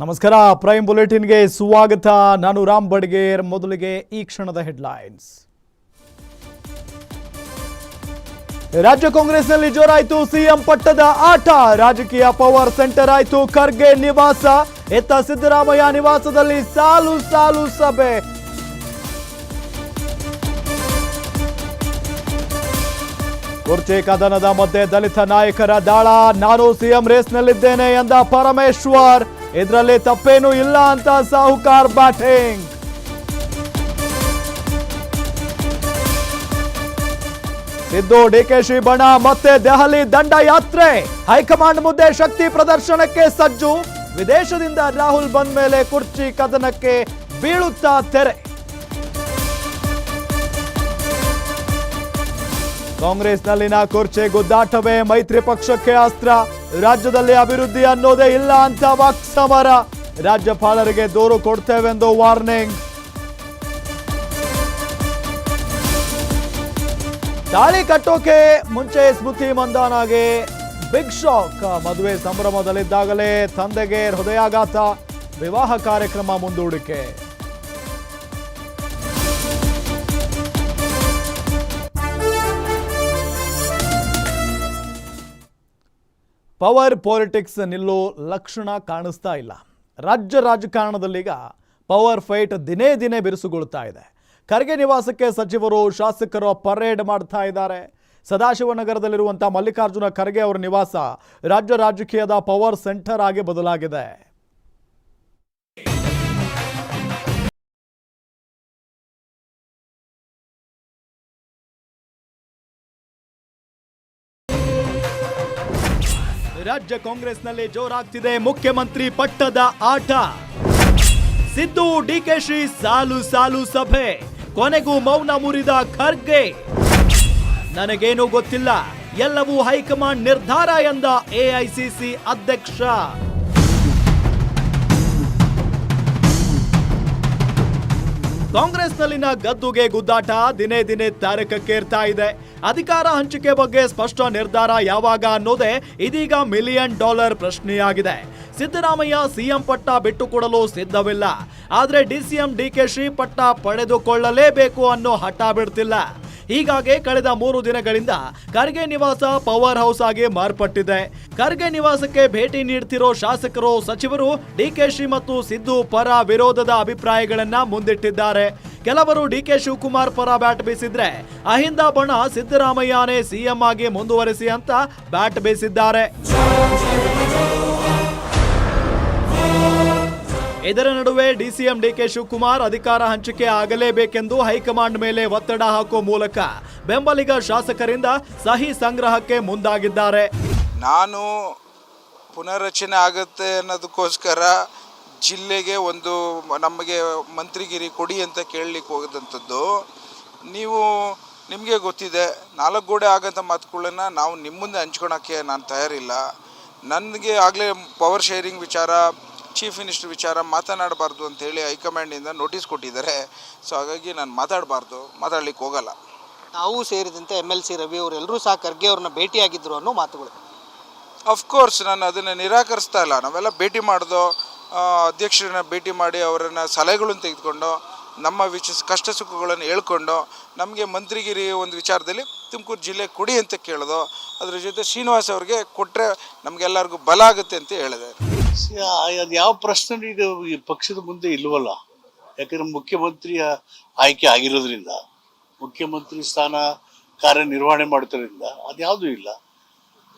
ನಮಸ್ಕಾರ. ಪ್ರೈಮ್ ಬುಲೆಟಿನ್ಗೆ ಸ್ವಾಗತ ನಾನು ರಾಮ್ ಬಡ್ಗೇರ್. ಮೊದಲಿಗೆ ಈ ಕ್ಷಣದ ಹೆಡ್ಲೈನ್ಸ್. ರಾಜ್ಯ ಕಾಂಗ್ರೆಸ್ನಲ್ಲಿ ಜೋರಾಯಿತು. ಸಿಎಂ ಪಟ್ಟದ ಆಟ. ರಾಜಕೀಯ ಪವರ್ ಸೆಂಟರ್ ಆಯಿತು. ಖರ್ಗೆ ನಿವಾಸ. ಎತ್ತ ಸಿದ್ದರಾಮಯ್ಯ ನಿವಾಸದಲ್ಲಿ ಸಾಲು ಸಾಲು ಸಭೆ. ಕುರ್ಚಿ ಕದನದ ಮಧ್ಯೆ ದಲಿತ ನಾಯಕರ ದಾಳ. ನಾನು ಸಿಎಂ ರೇಸ್ನಲ್ಲಿದ್ದೇನೆ ಎಂದ ಪರಮೇಶ್ವರ್. ಇದರಲ್ಲಿ ತಪ್ಪೇನೂ ಇಲ್ಲ ಅಂತ ಸಾಹುಕಾರ್ ಬ್ಯಾಟಿಂಗ್. ಸಿದ್ದು, ಡಿಕೆಶಿ ಬಣ, ಮತ್ತೆ ದೆಹಲಿ ದಂಡ ಯಾತ್ರೆ. ಹೈಕಮಾಂಡ್ ಮುದ್ದೆ ಶಕ್ತಿ ಪ್ರದರ್ಶನಕ್ಕೆ ಸಜ್ಜು. ವಿದೇಶದಿಂದ ರಾಹುಲ್ ಬಂದ ಮೇಲೆ ಕುರ್ಚಿ ಕದನಕ್ಕೆ ಬೀಳುತ್ತಾ ತೆರೆ. ಕಾಂಗ್ರೆಸ್ನಲ್ಲಿನ ಕುರ್ಚಿ ಗುದ್ದಾಟವೇ ಮೈತ್ರಿ ಪಕ್ಷಕ್ಕೆ ಅಸ್ತ್ರ. ರಾಜ್ಯದಲ್ಲಿ ಅಭಿವೃದ್ಧಿ ಅನ್ನೋದೇ ಇಲ್ಲ ಅಂತ ವಾಕ್ಸಮರ ರಾಜ್ಯಪಾಲರಿಗೆ ದೂರು ಕೊಡ್ತೇವೆಂದು ವಾರ್ನಿಂಗ್. ತಾಳಿ ಕಟ್ಟೋಕೆ ಮುಂಚೆ ಸ್ಮೃತಿ ಮಂದಾನಾಗೆ ಬಿಗ್ ಶಾಕ್. ಮದುವೆ ಸಂಭ್ರಮದಲ್ಲಿದ್ದಾಗಲೇ ತಂದೆಗೆ ಹೃದಯಾಘಾತ. ವಿವಾಹ ಕಾರ್ಯಕ್ರಮ ಮುಂದೂಡಿಕೆ. ಪವರ್ ಪಾಲಿಟಿಕ್ಸ್ ನಿಲ್ಲೋ ಲಕ್ಷಣ ಕಾಣಿಸ್ತಾ ಇಲ್ಲ. ರಾಜ್ಯ ರಾಜಕಾರಣದಲ್ಲೀಗ ಪವರ್ ಫೈಟ್ ದಿನೇ ದಿನೇ ಬಿರುಸುಗೊಳ್ತಾ ಇದೆ. ಖರ್ಗೆ ನಿವಾಸಕ್ಕೆ ಸಚಿವರು ಶಾಸಕರು ಪರೇಡ್ ಮಾಡ್ತಾ ಇದ್ದಾರೆ. ಸದಾಶಿವನಗರದಲ್ಲಿರುವಂಥ ಮಲ್ಲಿಕಾರ್ಜುನ ಖರ್ಗೆ ಅವರ ನಿವಾಸ ರಾಜ್ಯ ರಾಜಕೀಯದ ಪವರ್ ಸೆಂಟರ್ ಆಗಿ ಬದಲಾಗಿದೆ. ರಾಜ್ಯ ಕಾಂಗ್ರೆಸ್ನಲ್ಲಿ ಜೋರಾಗ್ತಿದೆ ಮುಖ್ಯಮಂತ್ರಿ ಪಟ್ಟದ ಆಟ. ಸಿದ್ದು ಡಿಕೆಶಿ ಸಾಲು ಸಾಲು ಸಭೆ. ಕೊನೆಗೂ ಮೌನ ಮುರಿದ ಖರ್ಗೆ. ನನಗೇನೂ ಗೊತ್ತಿಲ್ಲ. ಎಲ್ಲವೂ ಹೈಕಮಾಂಡ್ ನಿರ್ಧಾರ ಎಂದ ಎಐಸಿಸಿ ಅಧ್ಯಕ್ಷ. ಕಾಂಗ್ರೆಸ್ನಲ್ಲಿನ ಗದ್ದುಗೆ ಗುದ್ದಾಟ ದಿನೇ ದಿನೇ ತಾರಕಕ್ಕೇರ್ತಾ ಇದೆ. ಅಧಿಕಾರ ಹಂಚಿಕೆ ಬಗ್ಗೆ ಸ್ಪಷ್ಟ ನಿರ್ಧಾರ ಯಾವಾಗ ಅನ್ನೋದೇ ಇದೀಗ ಮಿಲಿಯನ್ ಡಾಲರ್ ಪ್ರಶ್ನೆಯಾಗಿದೆ. ಸಿದ್ದರಾಮಯ್ಯ ಸಿಎಂ ಪಟ್ಟ ಬಿಟ್ಟುಕೊಡಲು ಸಿದ್ಧವಿಲ್ಲ. ಆದ್ರೆ ಡಿಸಿಎಂ ಡಿಕೆಶಿ ಪಟ್ಟ ಪಡೆದುಕೊಳ್ಳಲೇಬೇಕು ಅನ್ನೋ ಹಠ ಬಿಡ್ತಿಲ್ಲ. ಹೀಗಾಗಿ ಕಳೆದ ಮೂರು ದಿನಗಳಿಂದ ಖರ್ಗೆ ನಿವಾಸ ಪವರ್ ಹೌಸ್ ಆಗಿ ಮಾರ್ಪಟ್ಟಿದೆ. ಖರ್ಗೆ ನಿವಾಸಕ್ಕೆ ಭೇಟಿ ನೀಡ್ತಿರೋ ಶಾಸಕರು, ಸಚಿವರು ಡಿಕೆಶಿ ಮತ್ತು ಸಿದ್ದು ಪರ ವಿರೋಧದ ಅಭಿಪ್ರಾಯಗಳನ್ನ ಮುಂದಿಟ್ಟಿದ್ದಾರೆ. ಕೆಲವರು ಡಿಕೆ ಶಿವಕುಮಾರ್ ಪರ ಬ್ಯಾಟ್ ಬೀಸಿದ್ರೆ ಅಹಿಂದ ಬಣ ಸಿದ್ದರಾಮಯ್ಯನೇ ಸಿಎಂ ಆಗಿ ಮುಂದುವರಿಸಿ ಅಂತ ಬ್ಯಾಟ್ ಬೀಸಿದ್ದಾರೆ. ಇದರ ನಡುವೆ ಡಿಸಿಎಂ ಡಿಕೆ ಶಿವಕುಮಾರ್ ಅಧಿಕಾರ ಹಂಚಿಕೆ ಆಗಲೇಬೇಕೆಂದು ಹೈಕಮಾಂಡ್ ಮೇಲೆ ಒತ್ತಡ ಹಾಕುವ ಮೂಲಕ ಬೆಂಬಲಿಗ ಶಾಸಕರಿಂದ ಸಹಿ ಸಂಗ್ರಹಕ್ಕೆ ಮುಂದಾಗಿದ್ದಾರೆ. ನಾನು ಪುನರ್ರಚನೆ ಆಗುತ್ತೆ ಅನ್ನೋದಕ್ಕೋಸ್ಕರ ಜಿಲ್ಲೆಗೆ ಒಂದು ನಮಗೆ ಮಂತ್ರಿಗಿರಿ ಕೊಡಿ ಅಂತ ಕೇಳಲಿಕ್ಕೆ ಹೋಗಿದಂಥದ್ದು ನೀವು ನಿಮಗೆ ಗೊತ್ತಿದೆ, ನಾಲ್ಕು ಗೋಡೆ ಆಗಂಥ ಮಾತುಗಳನ್ನ ನಾವು ನಿಮ್ಮ ಮುಂದೆ ಹಂಚ್ಕೊಳಕ್ಕೆ ನಾನು ತಯಾರಿಲ್ಲ. ನನಗೆ ಆಗಲೇ ಪವರ್ ಶೇರಿಂಗ್ ವಿಚಾರ ಚೀಫ್ ಮಿನಿಸ್ಟರ್ ವಿಚಾರ ಮಾತನಾಡಬಾರ್ದು ಅಂತೇಳಿ ಹೈಕಮಾಂಡಿಂದ ನೋಟಿಸ್ ಕೊಟ್ಟಿದ್ದಾರೆ. ಸೊ ಹಾಗಾಗಿ ನಾನು ಮಾತಾಡಬಾರ್ದು ಮಾತಾಡ್ಲಿಕ್ಕೆ ಹೋಗಲ್ಲ. ನಾವು ಸೇರಿದಂತೆ ಎಂ ಎಲ್ ಸಿ ರವಿ ಅವರೆಲ್ಲರೂ ಸಹ ಖರ್ಗೆ ಅವ್ರನ್ನ ಭೇಟಿಯಾಗಿದ್ದರು ಅನ್ನೋ ಮಾತುಗಳು. ಅಫ್ಕೋರ್ಸ್ ನಾನು ಅದನ್ನು ನಿರಾಕರಿಸ್ತಾ ಇಲ್ಲ. ನಾವೆಲ್ಲ ಭೇಟಿ ಮಾಡ್ದೋ ಅಧ್ಯಕ್ಷರನ್ನ ಭೇಟಿ ಮಾಡಿ ಅವರನ್ನು ಸಲಹೆಗಳನ್ನು ತೆಗೆದುಕೊಂಡು ನಮ್ಮ ವಿಚ ಕಷ್ಟ ಸುಖಗಳನ್ನು ಹೇಳ್ಕೊಂಡು ನಮಗೆ ಮಂತ್ರಿಗಿರಿ ಒಂದು ವಿಚಾರದಲ್ಲಿ ತುಮಕೂರು ಜಿಲ್ಲೆ ಕೊಡಿ ಅಂತ ಕೇಳಿದೋ ಅದರ ಜೊತೆ ಶ್ರೀನಿವಾಸ್ ಅವ್ರಿಗೆ ಕೊಟ್ಟರೆ ನಮಗೆಲ್ಲರಿಗೂ ಬಲ ಆಗುತ್ತೆ ಅಂತ ಹೇಳಿದೆ ಅದು ಯಾವ ಪ್ರಶ್ನೆ ಈಗ ಈ ಪಕ್ಷದ ಮುಂದೆ ಇಲ್ವಲ್ಲ. ಯಾಕಂದ್ರೆ ಮುಖ್ಯಮಂತ್ರಿಯ ಆಯ್ಕೆ ಆಗಿರೋದ್ರಿಂದ ಮುಖ್ಯಮಂತ್ರಿ ಸ್ಥಾನ ಕಾರ್ಯನಿರ್ವಹಣೆ ಮಾಡ್ತಿರೋದ್ರಿಂದ ಅದ್ಯಾವುದೂ ಇಲ್ಲ.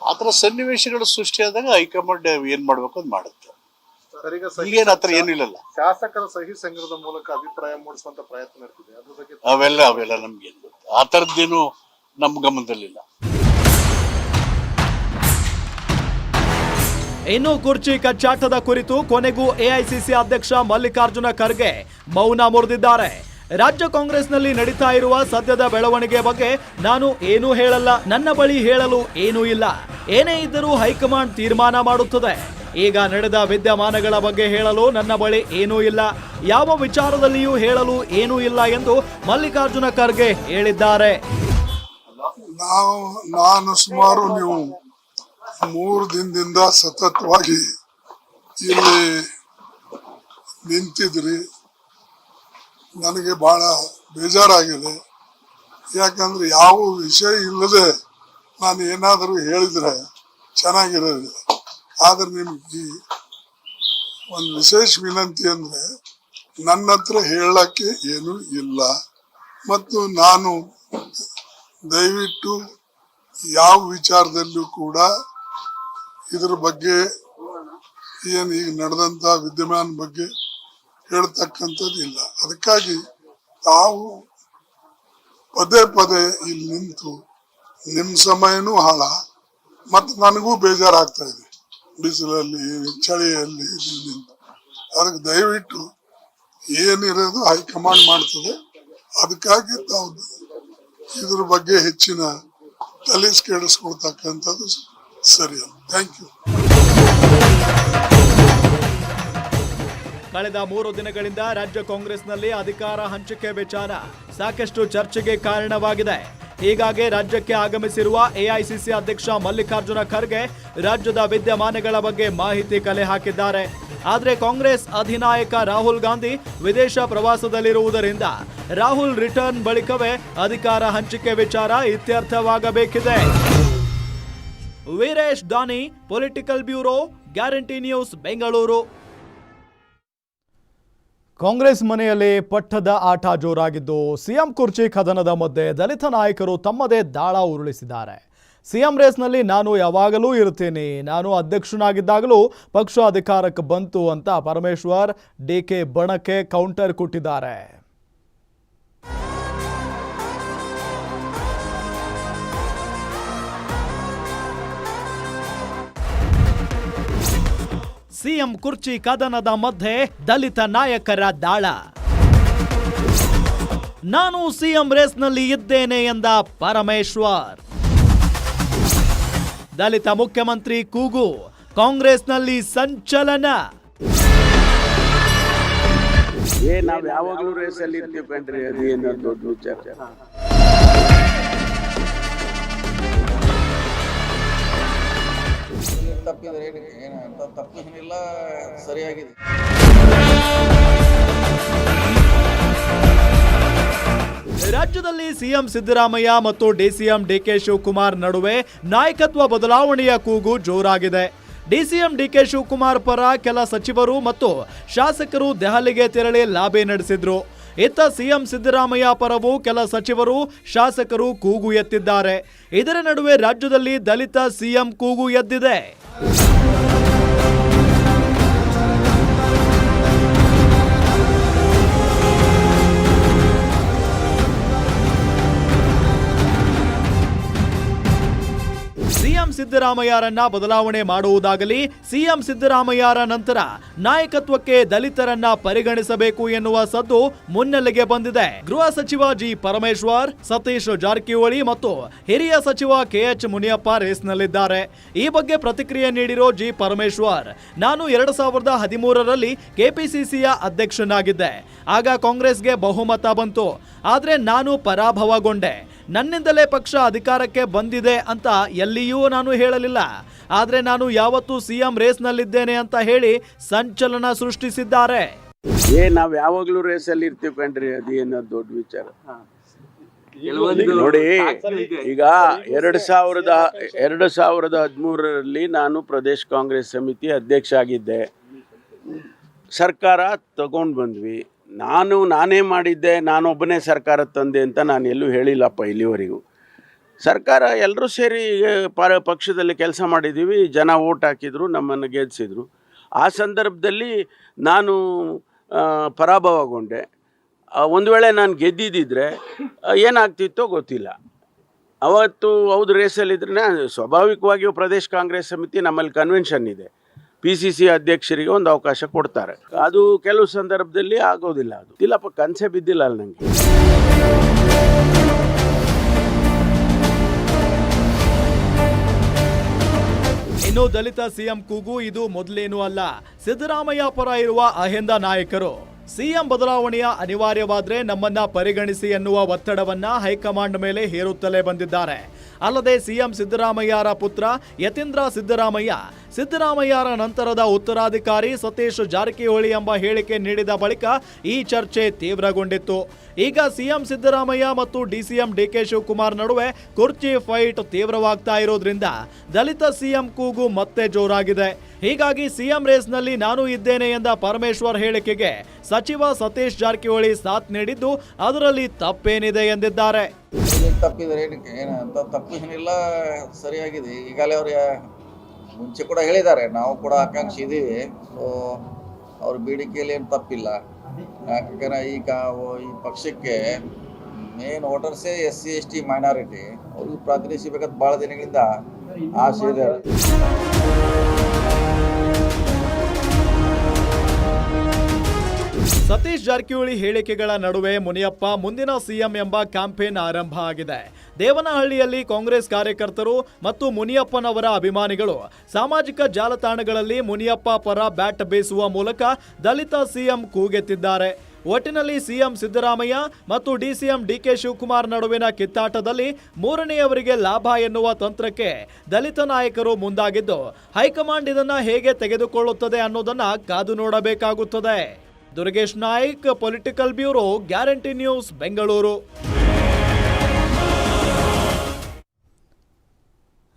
ಆ ಥರ ಸನ್ನಿವೇಶಗಳು ಸೃಷ್ಟಿಯಾದಾಗ ಹೈಕಮಾಂಡ್ ಏನು ಮಾಡಬೇಕು ಅದು ಮಾಡುತ್ತೆ. ಈಗೇನು ಆ ಥರ ಏನಿಲ್ಲಲ್ಲ. ಶಾಸಕರ ಸಹಿ ಸಂಗ್ರಹದ ಮೂಲಕ ಅಭಿಪ್ರಾಯ ಮೂಡಿಸುವಂತ ಪ್ರಯತ್ನ ಇರ್ತದೆ ಅದ್ರ ಬಗ್ಗೆ ಅವೆಲ್ಲ ಅವೆಲ್ಲ ನಮ್ಗೆ ಏನ್ ಗೊತ್ತು. ಆ ಥರದ್ದೇನು ನಮ್ಮ ಗಮನದಲ್ಲಿಲ್ಲ. ಇನ್ನು ಕುರ್ಚಿ ಕಚ್ಚಾಟದ ಕುರಿತು ಕೊನೆಗೂ ಎಐಸಿಸಿ ಅಧ್ಯಕ್ಷ ಮಲ್ಲಿಕಾರ್ಜುನ ಖರ್ಗೆ ಮೌನ ಮುರಿದಿದ್ದಾರೆ. ರಾಜ್ಯ ಕಾಂಗ್ರೆಸ್ನಲ್ಲಿ ನಡೀತಾ ಇರುವ ಸದ್ಯದ ಬೆಳವಣಿಗೆ ಬಗ್ಗೆ ನಾನು ಏನೂ ಹೇಳಲ್ಲ, ನನ್ನ ಬಳಿ ಹೇಳಲು ಏನೂ ಇಲ್ಲ. ಏನೇ ಇದ್ದರೂ ಹೈಕಮಾಂಡ್ ತೀರ್ಮಾನ ಮಾಡುತ್ತದೆ. ಈಗ ನಡೆದ ವಿದ್ಯಮಾನಗಳ ಬಗ್ಗೆ ಹೇಳಲು ನನ್ನ ಬಳಿ ಏನೂ ಇಲ್ಲ. ಯಾವ ವಿಚಾರದಲ್ಲಿಯೂ ಹೇಳಲು ಏನೂ ಇಲ್ಲ ಎಂದು ಮಲ್ಲಿಕಾರ್ಜುನ ಖರ್ಗೆ ಹೇಳಿದ್ದಾರೆ. ನಾನು ಸುಮಾರು ನೀವು ಮೂರು ದಿನದಿಂದ ಸತತವಾಗಿ ಇಲ್ಲಿ ನಿಂತಿದ್ರಿ. ನನಗೆ ಭಾಳ ಬೇಜಾರಾಗಿದೆ. ಯಾಕಂದ್ರೆ ಯಾವ ವಿಷಯ ಇಲ್ಲದೆ ನಾನು ಏನಾದರೂ ಹೇಳಿದ್ರೆ ಚೆನ್ನಾಗಿರೋದಿಲ್ಲ ಆದರೆ ನಿಮಗೆ ಒಂದು ವಿಶೇಷ ವಿನಂತಿ ಅಂದ್ರೆ ನನ್ನ ಹತ್ರ ಹೇಳಕ್ಕೆ ಏನೂ ಇಲ್ಲ. ಮತ್ತು ನಾನು ದಯವಿಟ್ಟು ಯಾವ ವಿಚಾರದಲ್ಲೂ ಕೂಡ ಇದ್ರ ಬಗ್ಗೆ ಏನು ಈಗ ನಡೆದಂತ ವಿದ್ಯಮಾನ ಬಗ್ಗೆ ಹೇಳ್ತಕ್ಕಂಥದ್ದು ಇಲ್ಲ. ಅದಕ್ಕಾಗಿ ತಾವು ಪದೇ ಪದೇ ಇಲ್ಲಿ ನಿಂತು ನಿಮ್ಮ ಸಮಯನೂ ಹಾಳ, ಮತ್ತು ನನಗೂ ಬೇಜಾರಾಗ್ತಾ ಇದೆ. ಬಿಸಿಲಲ್ಲಿ, ಚಳಿಯಲ್ಲಿ ನಿಂತು. ಅದಕ್ಕೆ ದಯವಿಟ್ಟು ಏನಿರೋದು ಹೈಕಮಾಂಡ್ ಮಾಡ್ತದೆ, ಅದಕ್ಕಾಗಿ ತಾವು ಇದ್ರ ಬಗ್ಗೆ ಹೆಚ್ಚಿನ ತಲೆ ಕೆಡಿಸ್ಕೊಳ್ತಕ್ಕಂಥದ್ದು ಸರಿ ಥ್ಯಾಂಕ್ ಯು ಕಳೆದ ಮೂರು ದಿನಗಳಿಂದ ರಾಜ್ಯ ಕಾಂಗ್ರೆಸ್ನಲ್ಲಿ ಅಧಿಕಾರ ಹಂಚಿಕೆ ವಿಚಾರ ಸಾಕಷ್ಟು ಚರ್ಚೆಗೆ ಕಾರಣವಾಗಿದೆ. ಹೀಗಾಗಿ ರಾಜ್ಯಕ್ಕೆ ಆಗಮಿಸಿರುವ ಎಐಸಿಸಿ ಅಧ್ಯಕ್ಷ ಮಲ್ಲಿಕಾರ್ಜುನ ಖರ್ಗೆ ರಾಜ್ಯದ ವಿದ್ಯಮಾನಗಳ ಬಗ್ಗೆ ಮಾಹಿತಿ ಕಲೆ ಹಾಕಿದ್ದಾರೆ. ಆದರೆ ಕಾಂಗ್ರೆಸ್ ಅಧಿನಾಯಕ ರಾಹುಲ್ ಗಾಂಧಿ ವಿದೇಶ ಪ್ರವಾಸದಲ್ಲಿರುವುದರಿಂದ ರಾಹುಲ್ ರಿಟರ್ನ್ ಬಳಿಕವೇ ಅಧಿಕಾರ ಹಂಚಿಕೆ ವಿಚಾರ ಇತ್ಯರ್ಥವಾಗಬೇಕಿದೆ. Veeresh Dani political bureau guarantee news Bengaluru Congress ಮನೆಯಲ್ಲಿ ಪಟ್ಟದ ಆಟ ಜೋರಾಗಿದ್ದು, ಸಿಎಂ ಕುರ್ಚಿ ಕದನದ ಮಧ್ಯೆ ದಲಿತ ನಾಯಕರು ತಮ್ಮದೇ ದಾಳ ಉರುಳಿಸಿದ್ದಾರೆ. ಸಿಎಂ ರೇಸ್ನಲ್ಲಿ ನಾನು ಯಾವಾಗಲೂ ಇರ್ತೀನಿ ನಾನು ಅಧ್ಯಕ್ಷನಾಗಿದ್ದಾಗಲೂ ಪಕ್ಷ ಅಧಿಕಾರಕ್ಕೆ ಬಂತು ಅಂತ ಪರಮೇಶ್ವರ್, ಡಿ ಕೆ ಬಣಕ್ಕೆ ಕೌಂಟರ್ ಕೊಟ್ಟಿದ್ದಾರೆ. ಸಿಎಂ ಕುರ್ಚಿ ಕದನದ ಮಧ್ಯೆ ದಲಿತ ನಾಯಕರ ದಾಳ. ನಾನು ಸಿಎಂ ರೇಸ್ನಲ್ಲಿ ಇದ್ದೇನೆ ಎಂದ ಪರಮೇಶ್ವರ್. ದಲಿತ ಮುಖ್ಯಮಂತ್ರಿ ಕೂಗು, ಕಾಂಗ್ರೆಸ್ನಲ್ಲಿ ಸಂಚಲನ. ಯಾವಾಗ್ಲೂ ರೇಸಲ್ಲಿ ಇರ್ತೀವಿ ಕಣ್ರಿ ದೊಡ್ಡ ವಿಚಾರ ತಪ್ಪಿದ್ರೆ ಏನು ಏನು ತಪ್ಪು ಏನಿಲ್ಲ, ಸರಿಯಾಗಿದೆ. ರಾಜ್ಯದಲ್ಲಿ ಸಿಎಂ ಸಿದ್ದರಾಮಯ್ಯ ಮತ್ತು ಡಿಸಿಎಂ ಡಿಕೆ ಶಿವಕುಮಾರ್ ನಡುವೆ ನಾಯಕತ್ವ ಬದಲಾವಣೆಯ ಕೂಗು ಜೋರಾಗಿದೆ. ಡಿಸಿಎಂ ಡಿಕೆ ಶಿವಕುಮಾರ್ ಪರ ಕೆಲ ಸಚಿವರು ಮತ್ತು ಶಾಸಕರು ದೆಹಲಿಗೆ ತೆರಳಿ ಲಾಬಿ ನಡೆಸಿದ್ರು. ಇತ್ತ ಸಿಎಂ ಸಿದ್ದರಾಮಯ್ಯ ಪರವೂ ಕೆಲ ಸಚಿವರು ಶಾಸಕರು ಕೂಗು ಎತ್ತಿದ್ದಾರೆ. ಇದರ ನಡುವೆ ರಾಜ್ಯದಲ್ಲಿ ದಲಿತ ಸಿಎಂ ಕೂಗು ಎದ್ದಿದೆ. ಸಿದ್ದರಾಮಯ್ಯರನ್ನ ಬದಲಾವಣೆ ಮಾಡುವುದಾಗಲಿ, ಸಿಎಂ ಸಿದ್ದರಾಮಯ್ಯರ ನಂತರ ನಾಯಕತ್ವಕ್ಕೆ ದಲಿತರನ್ನ ಪರಿಗಣಿಸಬೇಕು ಎನ್ನುವ ಸದ್ದು ಮುನ್ನೆಲೆಗೆ ಬಂದಿದೆ. ಗೃಹ ಸಚಿವ ಜಿ ಪರಮೇಶ್ವರ್, ಸತೀಶ್ ಜಾರಕಿಹೊಳಿ ಮತ್ತು ಹಿರಿಯ ಸಚಿವ ಕೆಎಚ್ ಮುನಿಯಪ್ಪ ರೇಸ್ನಲ್ಲಿದ್ದಾರೆ. ಈ ಬಗ್ಗೆ ಪ್ರತಿಕ್ರಿಯೆ ನೀಡಿರೋ ಜಿ ಪರಮೇಶ್ವರ್, ನಾನು ಎರಡು ಸಾವಿರದ ಹದಿಮೂರರಲ್ಲಿ ಕೆಪಿಸಿಸಿಯ ಅಧ್ಯಕ್ಷನಾಗಿದ್ದೆ. ಆಗ ಕಾಂಗ್ರೆಸ್ಗೆ ಬಹುಮತ ಬಂತು. ಆದ್ರೆ ನಾನು ಪರಾಭವಗೊಂಡೆ. ನನ್ನಿಂದಲೇ ಪಕ್ಷ ಅಧಿಕಾರಕ್ಕೆ ಬಂದಿದೆ ಅಂತ ಎಲ್ಲಿಯೂ ನಾನು ಹೇಳಲಿಲ್ಲ. ಆದರೆ ನಾನು ಯಾವತ್ತೂ ಸಿಎಂ ರೇಸ್ನಲ್ಲಿದ್ದೇನೆ ಅಂತ ಹೇಳಿ ಸಂಚಲನ ಸೃಷ್ಟಿಸಿದ್ದಾರೆ. ಏ ನಾವ್ ಯಾವಾಗ್ಲೂ ರೇಸಲ್ಲಿ ಇರ್ತೀವಿ ಕಣ್ರಿ ಅದು ಏನೋ ದೊಡ್ಡ ವಿಚಾರ. ನೋಡಿ ಈಗ ಎರಡ್ ಸಾವಿರದ ಎರಡು ಸಾವಿರದ ಹದಿಮೂರರಲ್ಲಿ ನಾನು ಪ್ರದೇಶ್ ಕಾಂಗ್ರೆಸ್ ಸಮಿತಿ ಅಧ್ಯಕ್ಷ ಆಗಿದ್ದೆ. ಸರ್ಕಾರ ತಗೊಂಡು ಬಂದ್ವಿ. ನಾನು ನಾನೇ ಮಾಡಿದ್ದೆ ನಾನೊಬ್ಬನೇ ಸರ್ಕಾರ ತಂದೆ ಅಂತ ನಾನು ಎಲ್ಲೂ ಹೇಳಿಲ್ಲಪ್ಪ ಇಲ್ಲಿವರೆಗೂ. ಸರ್ಕಾರ ಎಲ್ಲರೂ ಸೇರಿ ಪ ಪಕ್ಷದಲ್ಲಿ ಕೆಲಸ ಮಾಡಿದ್ದೀವಿ, ಜನ ಓಟ್ ಹಾಕಿದರು, ನಮ್ಮನ್ನು ಗೆಲ್ಲಿಸಿದರು ಆ ಸಂದರ್ಭದಲ್ಲಿ ನಾನು ಪರಾಭವಗೊಂಡೆ. ಒಂದು ವೇಳೆ ನಾನು ಗೆದ್ದಿದ್ದಿದ್ರೆ ಏನಾಗ್ತಿತ್ತೋ ಗೊತ್ತಿಲ್ಲ. ಅವತ್ತು ಹೌದು ರೇಸಲ್ಲಿದ್ರೆ ಸ್ವಾಭಾವಿಕವಾಗಿಯೂ ಪ್ರದೇಶ ಕಾಂಗ್ರೆಸ್ ಸಮಿತಿ ನಮ್ಮಲ್ಲಿ ಕನ್ವೆನ್ಷನ್ ಇದೆ. ಪಿ ಸಿ ಸಿ ಅಧ್ಯಕ್ಷರಿಗೆ ಒಂದು ಅವಕಾಶ ಕೊಡ್ತಾರೆ. ಅದು ಕೆಲವು ಸಂದರ್ಭದಲ್ಲಿ ಆಗೋದಿಲ್ಲ ಅದು. ಇಲ್ಲಪ್ಪ, ಕನ್ಸೆ ಬಿದ್ದಿಲ್ಲ ಅಲ್ಲ ನನಗೆ ಇನ್ನು ದಲಿತ ಸಿಎಂ ಕೂಗು ಇದು ಮೊದಲೇನೂ ಅಲ್ಲ. ಸಿದ್ದರಾಮಯ್ಯ ಪರ ಇರುವ ಅಹಿಂದ ನಾಯಕರು. ಸಿಎಂ ಬದಲಾವಣೆಯ ಅನಿವಾರ್ಯವಾದ್ರೆ ನಮ್ಮನ್ನ ಪರಿಗಣಿಸಿ ಎನ್ನುವ ಒತ್ತಡವನ್ನ ಹೈಕಮಾಂಡ್ ಮೇಲೆ ಹೇರುತ್ತಲೇ ಬಂದಿದ್ದಾರೆ. ಅಲ್ಲದೆ ಸಿಎಂ ಸಿದ್ದರಾಮಯ್ಯರ ಪುತ್ರ ಯತೀಂದ್ರ ಸಿದ್ದರಾಮಯ್ಯ ಸಿದ್ದರಾಮಯ್ಯರ ನಂತರದ ಉತ್ತರಾಧಿಕಾರಿ ಸತೀಶ್ ಜಾರಕಿಹೊಳಿ ಎಂಬ ಹೇಳಿಕೆ ನೀಡಿದ ಬಳಿಕ ಈ ಚರ್ಚೆ ತೀವ್ರಗೊಂಡಿತ್ತು. ಈಗ ಸಿಎಂ ಸಿದ್ದರಾಮಯ್ಯ ಮತ್ತು ಡಿಸಿಎಂ ಡಿಕೆ ಶಿವಕುಮಾರ್ ನಡುವೆ ಕುರ್ಚಿ ಫೈಟ್ ತೀವ್ರವಾಗ್ತಾ ಇರೋದ್ರಿಂದ ದಲಿತ ಸಿಎಂ ಕೂಗು ಮತ್ತೆ ಜೋರಾಗಿದೆ. ಹೀಗಾಗಿ ಸಿಎಂ ರೇಸ್ನಲ್ಲಿ ನಾನು ಇದ್ದೇನೆ ಎಂದ ಪರಮೇಶ್ವರ್ ಹೇಳಿಕೆಗೆ ಸಚಿವ ಸತೀಶ್ ಜಾರಕಿಹೊಳಿ ಸಾಥ್ ನೀಡಿದ್ದು ಅದರಲ್ಲಿ ತಪ್ಪೇನಿದೆ ಎಂದಿದ್ದಾರೆ. ತಪ್ಪಿದ್ರೆ ತಪ್ಪು ಏನಿಲ್ಲ, ಸರಿಯಾಗಿದೆ. ಈಗಾಗಲೇ ಅವ್ರಿಗೆ ಮುಂಚೆ ಕೂಡ ಹೇಳಿದ್ದಾರೆ, ನಾವು ಕೂಡ ಆಕಾಂಕ್ಷಿ ಇದ್ದೀವಿ ಸೊ ಅವ್ರ ಬೇಡಿಕೆಯಲ್ಲಿ ಏನು ತಪ್ಪಿಲ್ಲ. ಯಾಕಂದ್ರೆ ಈಗ ಈ ಪಕ್ಷಕ್ಕೆ main ವೋಟರ್ಸೇ S C, S T minority ಅವ್ರಿಗೆ ಪ್ರಾತಿನಿಧ್ಯ ಸಿಗಬೇಕಂತ ಭಾಳ ದಿನಗಳಿಂದ ಆಸೆ ಇದೆ. ಸತೀಶ್ ಜಾರಕಿಹೊಳಿ ಹೇಳಿಕೆಗಳ ನಡುವೆ ಮುನಿಯಪ್ಪ ಮುಂದಿನ ಸಿಎಂ ಎಂಬ ಕ್ಯಾಂಪೇನ್ ಆರಂಭ ಆಗಿದೆ. ದೇವನಹಳ್ಳಿಯಲ್ಲಿ ಕಾಂಗ್ರೆಸ್ ಕಾರ್ಯಕರ್ತರು ಮತ್ತು ಮುನಿಯಪ್ಪನವರ ಅಭಿಮಾನಿಗಳು ಸಾಮಾಜಿಕ ಜಾಲತಾಣಗಳಲ್ಲಿ ಮುನಿಯಪ್ಪ ಪರ ಬ್ಯಾಟ್ ಬೀಸುವ ಮೂಲಕ ದಲಿತ ಸಿಎಂ ಕೂಗೆತ್ತಿದ್ದಾರೆ. ಒಟ್ಟಿನಲ್ಲಿ ಸಿಎಂ ಸಿದ್ದರಾಮಯ್ಯ ಮತ್ತು ಡಿಸಿಎಂ ಡಿಕೆ ಶಿವಕುಮಾರ್ ನಡುವಿನ ಕಿತ್ತಾಟದಲ್ಲಿ ಮೂರನೆಯವರಿಗೆ ಲಾಭ ಎನ್ನುವ ತಂತ್ರಕ್ಕೆ ದಲಿತ ನಾಯಕರು ಮುಂದಾಗಿದ್ದು, ಹೈಕಮಾಂಡ್ ಇದನ್ನು ಹೇಗೆ ತೆಗೆದುಕೊಳ್ಳುತ್ತದೆ ಅನ್ನೋದನ್ನು ಕಾದು ನೋಡಬೇಕಾಗುತ್ತದೆ. Durgesh Naik political bureau guarantee news Bengaluru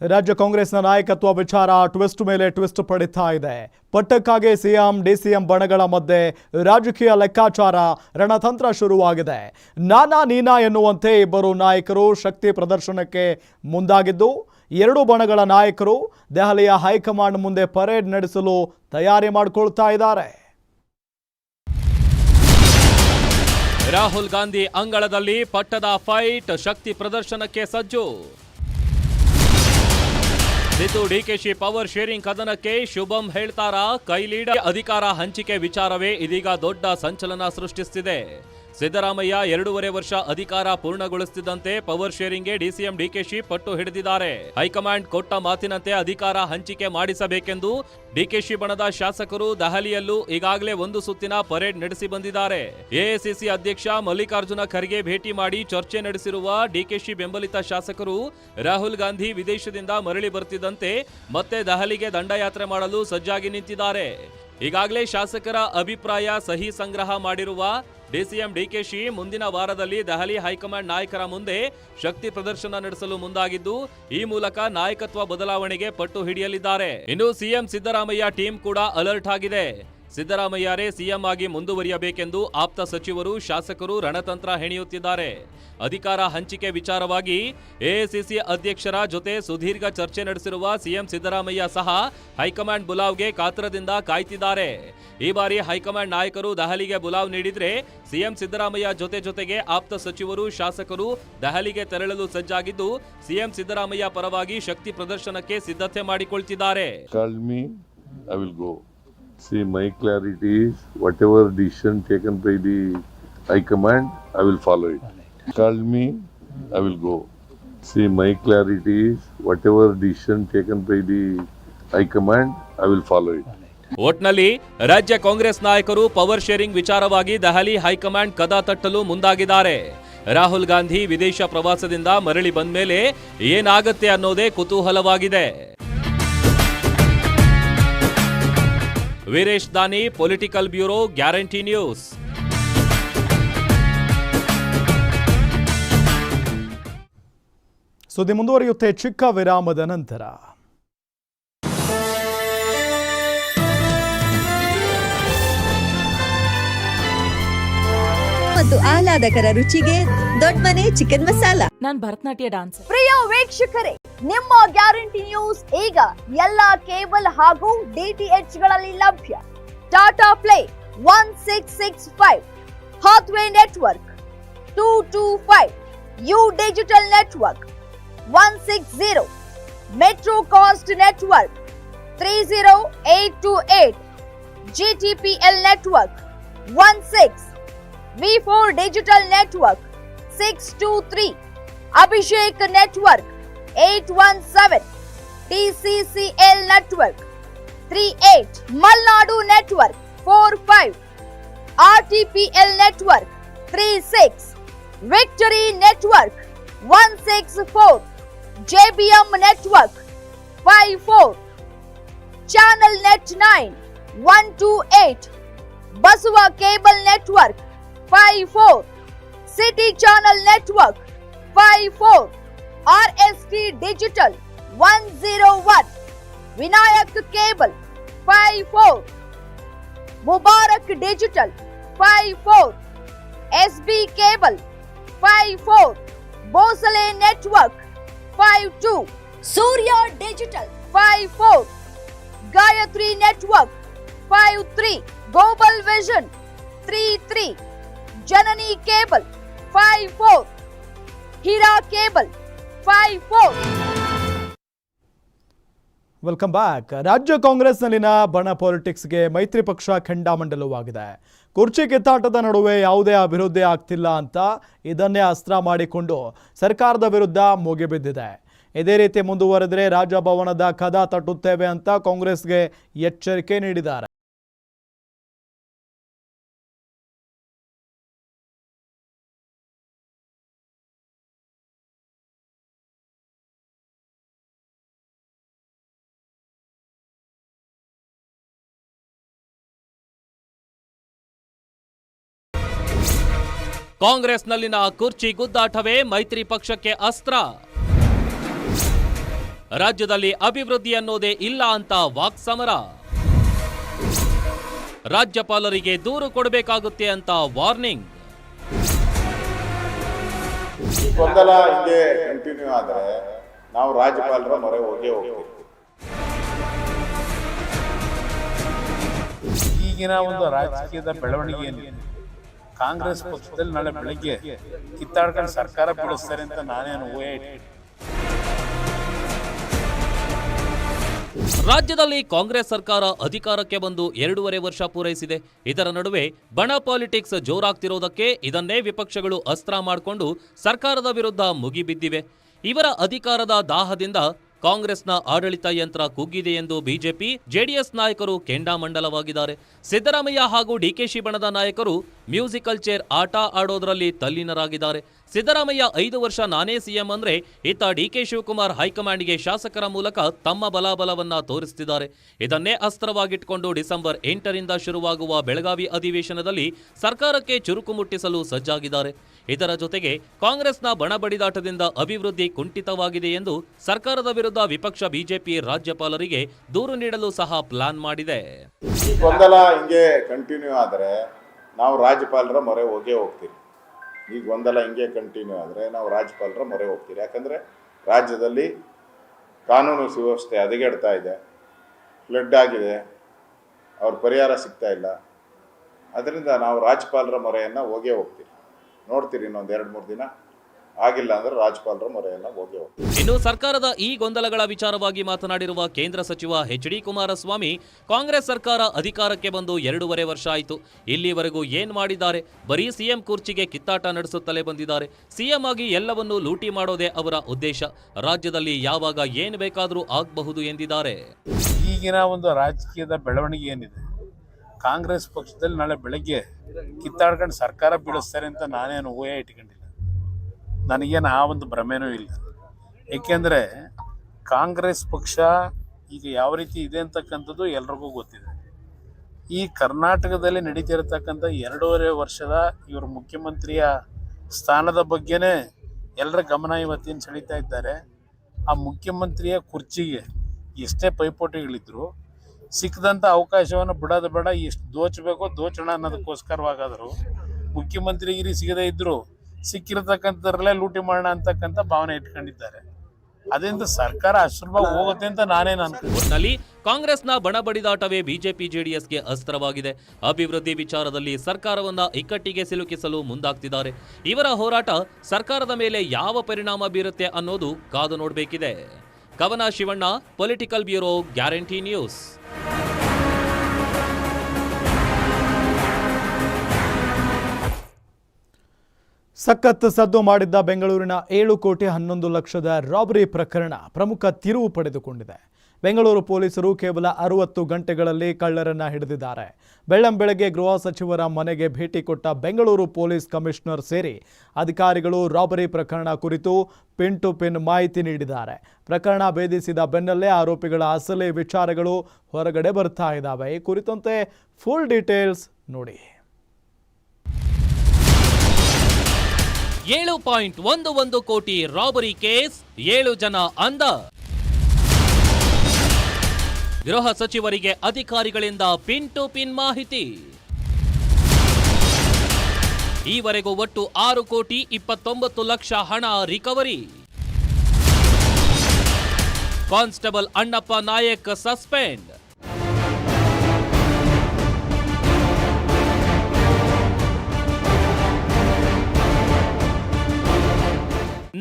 ರಾಜ್ಯ ಕಾಂಗ್ರೆಸ್ನ ನಾಯಕತ್ವ ವಿಚಾರ ಟ್ವಿಸ್ಟ್ ಮೇಲೆ ಟ್ವಿಸ್ಟ್ ಪಡಿತಾ ಇದೆ. ಪಟ್ಟಕ್ಕಾಗಿ ಸಿಎಂ, ಡಿಸಿಎಂ ಬಣಗಳ ಮಧ್ಯೆ ರಾಜಕೀಯ ಲೆಕ್ಕಾಚಾರ ರಣತಂತ್ರ ಶುರುವಾಗಿದೆ. ನಾನಾ ನೀನಾ ಎನ್ನುವಂತೆ ಇಬ್ಬರು ನಾಯಕರು ಶಕ್ತಿ ಪ್ರದರ್ಶನಕ್ಕೆ ಮುಂದಾಗಿದ್ದು, ಎರಡು ಬಣಗಳ ನಾಯಕರು ದೆಹಲಿಯ ಹೈಕಮಾಂಡ್ ಮುಂದೆ ಪರೇಡ್ ನಡೆಸಲು ತಯಾರಿ ಮಾಡಿಕೊಳ್ತಾ ಇದ್ದಾರೆ. ರಾಹುಲ್ ಗಾಂಧಿ ಅಂಗಳದಲ್ಲಿ ಪಟ್ಟದ ಫೈಟ್, ಶಕ್ತಿ ಪ್ರದರ್ಶನಕ್ಕೆ ಸಜ್ಜು. ಸಿದ್ದು ಡಿಕೆಶಿ ಪವರ್ ಶೇರಿಂಗ್ ಕದನಕ್ಕೆ ಶುಭಂ ಹೇಳ್ತಾರಾ ಕೈಲೀಡ ಅಧಿಕಾರ ಹಂಚಿಕೆ ವಿಚಾರವೇ ಇದೀಗ ದೊಡ್ಡ ಸಂಚಲನ ಸೃಷ್ಟಿಸುತ್ತಿದೆ ಸಿದ್ದರಾಮಯ್ಯ ಎರಡೂವರೆ ವರ್ಷ ಅಧಿಕಾರ ಪೂರ್ಣಗೊಳಿಸುತ್ತಿದ್ದಂತೆ ಪವರ್ ಶೇರಿಂಗ್ಗೆ ಡಿಸಿಎಂ ಡಿಕೆಶಿ ಪಟ್ಟು ಹಿಡಿದಿದ್ದಾರೆ. ಹೈಕಮಾಂಡ್ ಕೊಟ್ಟ ಮಾತಿನಂತೆ ಅಧಿಕಾರ ಹಂಚಿಕೆ ಮಾಡಿಸಬೇಕೆಂದು ಡಿಕೆಶಿ ಬಣದ ಶಾಸಕರು ದೆಹಲಿಯಲ್ಲೂ ಈಗಾಗಲೇ ಒಂದು ಸುತ್ತಿನ ಪರೇಡ್ ನಡೆಸಿ ಬಂದಿದ್ದಾರೆ. ಎಐಸಿಸಿ ಅಧ್ಯಕ್ಷ ಮಲ್ಲಿಕಾರ್ಜುನ ಖರ್ಗೆ ಭೇಟಿ ಮಾಡಿ ಚರ್ಚೆ ನಡೆಸಿರುವ ಡಿಕೆಶಿ ಬೆಂಬಲಿತ ಶಾಸಕರು ರಾಹುಲ್ ಗಾಂಧಿ ವಿದೇಶದಿಂದ ಮರಳಿ ಬರುತ್ತಿದ್ದಂತೆ ಮತ್ತೆ ದೆಹಲಿಗೆ ದಂಡಯಾತ್ರೆ ಮಾಡಲು ಸಜ್ಜಾಗಿ ನಿಂತಿದ್ದಾರೆ. ಈಗಾಗಲೇ ಶಾಸಕರ ಅಭಿಪ್ರಾಯ ಸಹಿ ಸಂಗ್ರಹ ಮಾಡಿರುವ ಡಿಸಿಎಂ ಡಿಕೆಶಿ ಮುಂದಿನ ವಾರದಲ್ಲಿ ದೆಹಲಿ ಹೈಕಮಾಂಡ್ ನಾಯಕರ ಮುಂದೆ ಶಕ್ತಿ ಪ್ರದರ್ಶನ ನಡೆಸಲು ಮುಂದಾಗಿದ್ದು, ಈ ಮೂಲಕ ನಾಯಕತ್ವ ಬದಲಾವಣೆಗೆ ಪಟ್ಟು ಹಿಡಿಯಲಿದ್ದಾರೆ. ಇನ್ನು ಸಿಎಂ ಸಿದ್ದರಾಮಯ್ಯ ಟೀಮ್ ಕೂಡ ಅಲರ್ಟ್ ಆಗಿದೆ. ಸಿದ್ದರಾಮಯ್ಯರೇ ಸಿಎಂ ಆಗಿ ಮುಂದುವರಿಯಬೇಕೆಂದು ಆಪ್ತ ಸಚಿವರು, ಶಾಸಕರು ರಣತಂತ್ರ ಹೆಣೆಯುತ್ತಿದ್ದಾರೆ. ಅಧಿಕಾರ ಹಂಚಿಕೆ ವಿಚಾರವಾಗಿ ಎಐಸಿಸಿ ಅಧ್ಯಕ್ಷರ ಜೊತೆ ಸುದೀರ್ಘ ಚರ್ಚೆ ನಡೆಸಿರುವ ಸಿಎಂ ಸಿದ್ದರಾಮಯ್ಯ ಸಹ ಹೈಕಮಾಂಡ್ ಬುಲಾವ್ಗೆ ಕಾತರದಿಂದ ಕಾಯ್ತಿದ್ದಾರೆ. ಈ ಬಾರಿ ಹೈಕಮಾಂಡ್ ನಾಯಕರು ದೆಹಲಿಗೆ ಬುಲಾವ್ ನೀಡಿದ್ರೆ ಸಿಎಂ ಸಿದ್ದರಾಮಯ್ಯ ಜೊತೆ ಜೊತೆಗೆ ಆಪ್ತ ಸಚಿವರು, ಶಾಸಕರು ದೆಹಲಿಗೆ ತೆರಳಲು ಸಜ್ಜಾಗಿದ್ದು ಸಿಎಂ ಸಿದ್ದರಾಮಯ್ಯ ಪರವಾಗಿ ಶಕ್ತಿ ಪ್ರದರ್ಶನಕ್ಕೆ ಸಿದ್ಧತೆ ಮಾಡಿಕೊಳ್ತಿದ್ದಾರೆ. See, my clarity is whatever decision taken by the High Command, I will follow it. Call me, I will go. See, my clarity is whatever decision taken by the High Command, I will follow it. ಒಟ್ನಲ್ಲಿ ರಾಜ್ಯ ಕಾಂಗ್ರೆಸ್ ನಾಯಕರು power sharing ವಿಚಾರವಾಗಿ Delhi high command ಕದ ತಟ್ಟಲು ಮುಂದಾಗಿದ್ದಾರೆ ರಾಹುಲ್ ಗಾಂಧಿ ವಿದೇಶ ಪ್ರವಾಸದಿಂದ ಮರಳಿ ಬಂದ ಮೇಲೆ ಏನಾಗುತ್ತೆ ಅನ್ನೋದೇ ಕುತೂಹಲವಾಗಿದೆ Veeresh Dani political bureau guarantee news ಸುದ್ದಿ ಮುಂದುವರಿಯುತ್ತೆ ಚಿಕ್ಕ ವಿರಾಮದ ನಂತರ. ಮತ್ತು ಆಹ್ಲಾದಕರ ರುಚಿಗೆ ದೊಡ್ಡ ಮನೆ ಚಿಕನ್ ಮಸಾಲ ನಾನ್ ಭರತನಾಟ್ಯ ಡಾನ್ಸ್ ಪ್ರಿಯ ವೀಕ್ಷಕರೇ ನಿಮ್ಮ ಗ್ಯಾರಂಟಿ ನ್ಯೂಸ್ ಈಗ ಎಲ್ಲಾ ಕೇಬಲ್ ಹಾಗೂ ಡಿಟಿಎಚ್ಗಳಲ್ಲಿ ಲಭ್ಯ. Tata play one six six five Hathway network two two five U digital network one six zero metro cast network three zero eight two eight GTPL network one six V4 Digital Network 623 Abhishek Network 817 TCCL Network 38 Malnadu Network 45 RTPL Network 36 Victory Network 164 JBM Network 54 Channel Net 9 128 Baswa Cable Network 54 City Channel Network 54 RST Digital 101 Vinayak Cable 54 Mubarak Digital 54 SB Cable 54 Bosale Network 52 Surya Digital 54 Gayatri Network 53 Global Vision 33 Janani cable five four, Heera cable five four. Welcome back. ರಾಜ್ಯ ಕಾಂಗ್ರೆಸ್ನಲ್ಲಿನ ಬಣ ಪಾಲಿಟಿಕ್ಸ್ಗೆ ಮೈತ್ರಿ ಪಕ್ಷ ಖಂಡಾಮಂಡಲವಾಗಿದೆ ಕುರ್ಚಿ ಕಿತ್ತಾಟದ ನಡುವೆ ಯಾವುದೇ ಅಭಿವೃದ್ಧಿ ಆಗ್ತಿಲ್ಲ ಅಂತ ಇದನ್ನೇ ಅಸ್ತ್ರ ಮಾಡಿಕೊಂಡು ಸರ್ಕಾರದ ವಿರುದ್ಧ ಮುಗಿಬಿದ್ದಿದೆ ಇದೇ ರೀತಿ ಮುಂದುವರೆದರೆ ರಾಜಭವನದ ಕದ ತಟ್ಟುತ್ತೇವೆ ಅಂತ ಕಾಂಗ್ರೆಸ್ಗೆ ಎಚ್ಚರಿಕೆ ನೀಡಿದ್ದಾರೆ. ಕಾಂಗ್ರೆಸ್ನಲ್ಲಿನ ಕುರ್ಚಿ ಗುದ್ದಾಟವೇ ಮೈತ್ರಿ ಪಕ್ಷಕ್ಕೆ ಅಸ್ತ್ರ. ರಾಜ್ಯದಲ್ಲಿ ಅಭಿವೃದ್ಧಿ ಅನ್ನೋದೇ ಇಲ್ಲ ಅಂತ ವಾಕ್ಸಮರ. ರಾಜ್ಯಪಾಲರಿಗೆ ದೂರು ಕೊಡಬೇಕಾಗುತ್ತೆ ಅಂತ ವಾರ್ನಿಂಗ್. ಈ ಗೊಂದಲ ಹಿಂಗೆ ಕಂಟಿನ್ಯೂ ಆದರೆ ನಾವು ರಾಜ್ಯಪಾಲರ ಮೊರೆ ಹೋಗೇ ಹೋಗ್ತೀವಿ. ಈಗಿನ ಒಂದು ರಾಜಕೀಯದ ಬೆಳವಣಿಗೆ ಏನಿದೆ ಕಾಂಗ್ರೆಸ್ ಪಕ್ಷದಲ್ಲಿ ನಾಳೆ ಬೆಳಿಗ್ಗೆ ಕಿತ್ತಾಡ್ಕೊಂಡು ಸರ್ಕಾರ ಬೀಳಿಸ್ತಾರೆ ಅಂತ ನಾನೇನು ಊಹೆ. ರಾಜ್ಯದಲ್ಲಿ ಕಾಂಗ್ರೆಸ್ ಸರ್ಕಾರ ಅಧಿಕಾರಕ್ಕೆ ಬಂದು ಎರಡೂವರೆ ವರ್ಷ ಪೂರೈಸಿದೆ ಇದರ ನಡುವೆ ಬಣ ಪಾಲಿಟಿಕ್ಸ್ ಜೋರಾಗ್ತಿರೋದಕ್ಕೆ ಇದನ್ನೇ ವಿಪಕ್ಷಗಳು ಅಸ್ತ್ರ ಮಾಡಿಕೊಂಡು ಸರ್ಕಾರದ ವಿರುದ್ಧ ಮುಗಿಬಿದ್ದಿವೆ ಇವರ ಅಧಿಕಾರದ ದಾಹದಿಂದ ಕಾಂಗ್ರೆಸ್ನ ಆಡಳಿತ ಯಂತ್ರ ಕುಗ್ಗಿದೆ ಎಂದು ಬಿಜೆಪಿ, ಜೆಡಿಎಸ್ ನಾಯಕರು ಕೆಂಡಾಮಂಡಲವಾಗಿದ್ದಾರೆ ಸಿದ್ದರಾಮಯ್ಯ ಹಾಗೂ ಡಿಕೆಶಿ ಬಣದ ನಾಯಕರು ಮ್ಯೂಸಿಕಲ್ ಚೇರ್ ಆಟ ಆಡೋದರಲ್ಲಿ ತಲ್ಲೀನರಾಗಿದ್ದಾರೆ. ಸಿದ್ದರಾಮಯ್ಯ ಐದು ವರ್ಷ ನಾನೇ ಸಿಎಂ ಅಂದ್ರೆ ಇತ್ತ ಡಿಕೆ ಶಿವಕುಮಾರ್ ಹೈಕಮಾಂಡ್ಗೆ ಶಾಸಕರ ಮೂಲಕ ತಮ್ಮ ಬಲಾಬಲವನ್ನ ತೋರಿಸುತ್ತಿದ್ದಾರೆ ಇದನ್ನೇ ಅಸ್ತ್ರವಾಗಿಟ್ಕೊಂಡು ಡಿಸೆಂಬರ್ ಎಂಟರಿಂದ ಶುರುವಾಗುವ ಬೆಳಗಾವಿ ಅಧಿವೇಶನದಲ್ಲಿ ಸರ್ಕಾರಕ್ಕೆ ಚುರುಕು ಮುಟ್ಟಿಸಲು ಸಜ್ಜಾಗಿದ್ದಾರೆ. ಇದರ ಜೊತೆಗೆ ಕಾಂಗ್ರೆಸ್ನ ಬಣಬಡಿದಾಟದಿಂದ ಅಭಿವೃದ್ಧಿ ಕುಂಠಿತವಾಗಿದೆ ಎಂದು ಸರ್ಕಾರದ ವಿರುದ್ಧ ವಿಪಕ್ಷ ಬಿಜೆಪಿ ರಾಜ್ಯಪಾಲರಿಗೆ ದೂರು ನೀಡಲು ಸಹ ಪ್ಲಾನ್ ಮಾಡಿದೆ. ಗೊಂದಲ ಹಿಂಗೆ ಕಂಟಿನ್ಯೂ ಆದರೆ ನಾವು ರಾಜ್ಯಪಾಲರ ಮೊರೆ ಹೋಗೇ ಹೋಗ್ತೀವಿ ಈ ಗೊಂದಲ ಹಿಂಗೆ ಕಂಟಿನ್ಯೂ ಆದರೆ ನಾವು ರಾಜ್ಯಪಾಲರ ಮೊರೆ ಹೋಗ್ತೀವಿ ಯಾಕಂದರೆ ರಾಜ್ಯದಲ್ಲಿ ಕಾನೂನು ಸುವ್ಯವಸ್ಥೆ ಹದಗೆಡ್ತಾ ಇದೆ ಫ್ಲಡ್ ಆಗಿದೆ, ಅವ್ರ ಪರಿಹಾರ ಸಿಗ್ತಾ ಇಲ್ಲ. ಅದರಿಂದ ನಾವು ರಾಜ್ಯಪಾಲರ ಮೊರೆಯನ್ನು ಹೋಗೇ ಹೋಗ್ತೀವಿ ನೋಡ್ತೀರಿ ಇನ್ನೊಂದು ಎರಡು, ಮೂರು ದಿನ. ಆಗಿಲ್ಲ ಅಂದ್ರೆ ರಾಜ್ಯಪಾಲರ ಮೊರೆಯನ್ನ ಹೋಗಿ ಹೋಗ್ತೀವಿ ಇನ್ನು ಸರ್ಕಾರದ ಈ ಗೊಂದಲಗಳ ವಿಚಾರವಾಗಿ ಮಾತನಾಡಿರುವ ಕೇಂದ್ರ ಸಚಿವ ಎಚ್ ಡಿ ಕುಮಾರಸ್ವಾಮಿ ಕಾಂಗ್ರೆಸ್ ಸರ್ಕಾರ ಅಧಿಕಾರಕ್ಕೆ ಬಂದು ಎರಡೂವರೆ ವರ್ಷ ಆಯಿತು. ಇಲ್ಲಿವರೆಗೂ ಏನ್ ಮಾಡಿದ್ದಾರೆ? ಬರೀ ಸಿಎಂ ಕುರ್ಚಿಗೆ ಕಿತ್ತಾಟ ನಡೆಸುತ್ತಲೇ ಬಂದಿದ್ದಾರೆ. ಸಿಎಂ ಆಗಿ ಎಲ್ಲವನ್ನೂ ಲೂಟಿ ಮಾಡೋದೇ ಅವರ ಉದ್ದೇಶ. ರಾಜ್ಯದಲ್ಲಿ ಯಾವಾಗ ಏನ್ ಬೇಕಾದರೂ ಆಗಬಹುದು ಎಂದಿದ್ದಾರೆ. ಈಗಿನ ಒಂದು ರಾಜಕೀಯದ ಬೆಳವಣಿಗೆ ಏನಿದೆ? ಕಾಂಗ್ರೆಸ್ ಪಕ್ಷದಲ್ಲಿ ನಾಳೆ ಬೆಳಗ್ಗೆ ಕಿತ್ತಾಡ್ಕೊಂಡು ಸರ್ಕಾರ ಬೀಳಿಸ್ತಾರೆ ಅಂತ ನಾನೇನು ಊಹೆ ಇಟ್ಕೊಂಡಿಲ್ಲ. ನನಗೇನು ಆ ಒಂದು ಭ್ರಮೆನೂ ಇಲ್ಲ. ಏಕೆಂದರೆ ಕಾಂಗ್ರೆಸ್ ಪಕ್ಷ ಈಗ ಯಾವ ರೀತಿ ಇದೆ ಅಂತಕ್ಕಂಥದ್ದು ಎಲ್ರಿಗೂ ಗೊತ್ತಿದೆ. ಈ ಕರ್ನಾಟಕದಲ್ಲಿ ನಡೀತಿರತಕ್ಕಂಥ ಎರಡೂವರೆ ವರ್ಷದ ಇವರು ಮುಖ್ಯಮಂತ್ರಿಯ ಸ್ಥಾನದ ಬಗ್ಗೆನೇ ಎಲ್ಲರ ಗಮನ ಇವತ್ತಿನ ಸೆಳೀತಾ ಇದ್ದಾರೆ. ಆ ಮುಖ್ಯಮಂತ್ರಿಯ ಕುರ್ಚಿಗೆ ಎಷ್ಟೇ ಪೈಪೋಟಿಗಳಿದ್ರು ಸಿಕ್ಕದಂಥ ಅವಕಾಶವನ್ನು ಬಿಡೋದು ಬೇಡ, ಎಷ್ಟು ದೋಚಬೇಕೋ ದೋಚೋಣ ಅನ್ನೋದಕ್ಕೋಸ್ಕರವಾಗಾದರೂ ಮುಖ್ಯಮಂತ್ರಿಗಿರಿ ಸಿಗದೇ ಇದ್ದರೂ ಸಿಕ್ಕಿರತಕ್ಕಂಥದ್ರಲ್ಲೇ ಲೂಟಿ ಮಾಡೋಣ ಅಂತಕ್ಕಂಥ ಭಾವನೆ ಇಟ್ಕೊಂಡಿದ್ದಾರೆ. ಅದರಿಂದ ಸರ್ಕಾರ ಅಶ್ರಮ ಹೋಗುತ್ತೆ ಅಂತ ನಾನೇನು ಅನ್ಕೊಂಡು ಒಟ್ನಲ್ಲಿ ಕಾಂಗ್ರೆಸ್ನ ಬಣ ಬಡಿದಾಟವೇ ಬಿಜೆಪಿ ಜೆಡಿಎಸ್ಗೆ ಅಸ್ತ್ರವಾಗಿದೆ. ಅಭಿವೃದ್ಧಿ ವಿಚಾರದಲ್ಲಿ ಸರ್ಕಾರವನ್ನ ಇಕ್ಕಟ್ಟಿಗೆ ಸಿಲುಕಿಸಲು ಮುಂದಾಗ್ತಿದ್ದಾರೆ. ಇವರ ಹೋರಾಟ ಸರ್ಕಾರದ ಮೇಲೆ ಯಾವ ಪರಿಣಾಮ ಬೀರುತ್ತೆ ಅನ್ನೋದು ಕಾದು ನೋಡಬೇಕಿದೆ. Kavana Shivanna political bureau guarantee news ಸಖತ್ ಸದ್ದು ಮಾಡಿದ್ದ ಬೆಂಗಳೂರಿನ ಏಳು ಕೋಟಿ ಹನ್ನೊಂದು ಲಕ್ಷದ ರಾಬರಿ ಪ್ರಕರಣ ಪ್ರಮುಖ ತಿರುವು ಪಡೆದುಕೊಂಡಿದೆ. ಬೆಂಗಳೂರು ಪೊಲೀಸರು ಕೇವಲ ಅರವತ್ತು ಗಂಟೆಗಳಲ್ಲಿ ಕಳ್ಳರನ್ನ ಹಿಡಿದಿದ್ದಾರೆ. ಬೆಳ್ಳಂಬೆಳಗ್ಗೆ ಗೃಹ ಸಚಿವರ ಮನೆಗೆ ಭೇಟಿ ಕೊಟ್ಟ ಬೆಂಗಳೂರು ಪೊಲೀಸ್ ಕಮಿಷನರ್ ಸೇರಿ ಅಧಿಕಾರಿಗಳು ರಾಬರಿ ಪ್ರಕರಣ ಕುರಿತು ಪಿನ್ ಟು ಪಿನ್ ಮಾಹಿತಿ ನೀಡಿದ್ದಾರೆ. ಪ್ರಕರಣ ಭೇದಿಸಿದ ಬೆನ್ನಲ್ಲೇ ಆರೋಪಿಗಳ ಅಸಲಿ ವಿಚಾರಗಳು ಹೊರಗಡೆ ಬರ್ತಾ ಇದ್ದಾವೆ. ಈ ಕುರಿತಂತೆ ಫುಲ್ ಡೀಟೇಲ್ಸ್ ನೋಡಿ. ಏಳು ಪಾಯಿಂಟ್ ಒಂದು ಒಂದು ಕೋಟಿ ರಾಬರಿ ಕೇಸ್ ಏಳು ಜನ ಅಂದ ಗೃಹ ಸಚಿವರಿಗೆ ಅಧಿಕಾರಿಗಳಿಂದ ಪಿನ್ ಟು ಪಿನ್ ಮಾಹಿತಿ. ಈವರೆಗೂ ಒಟ್ಟು ಆರು ಕೋಟಿ ಇಪ್ಪತ್ತೊಂಬತ್ತು ಲಕ್ಷ ಹಣ recovery. Constable Annappa Nayak suspend.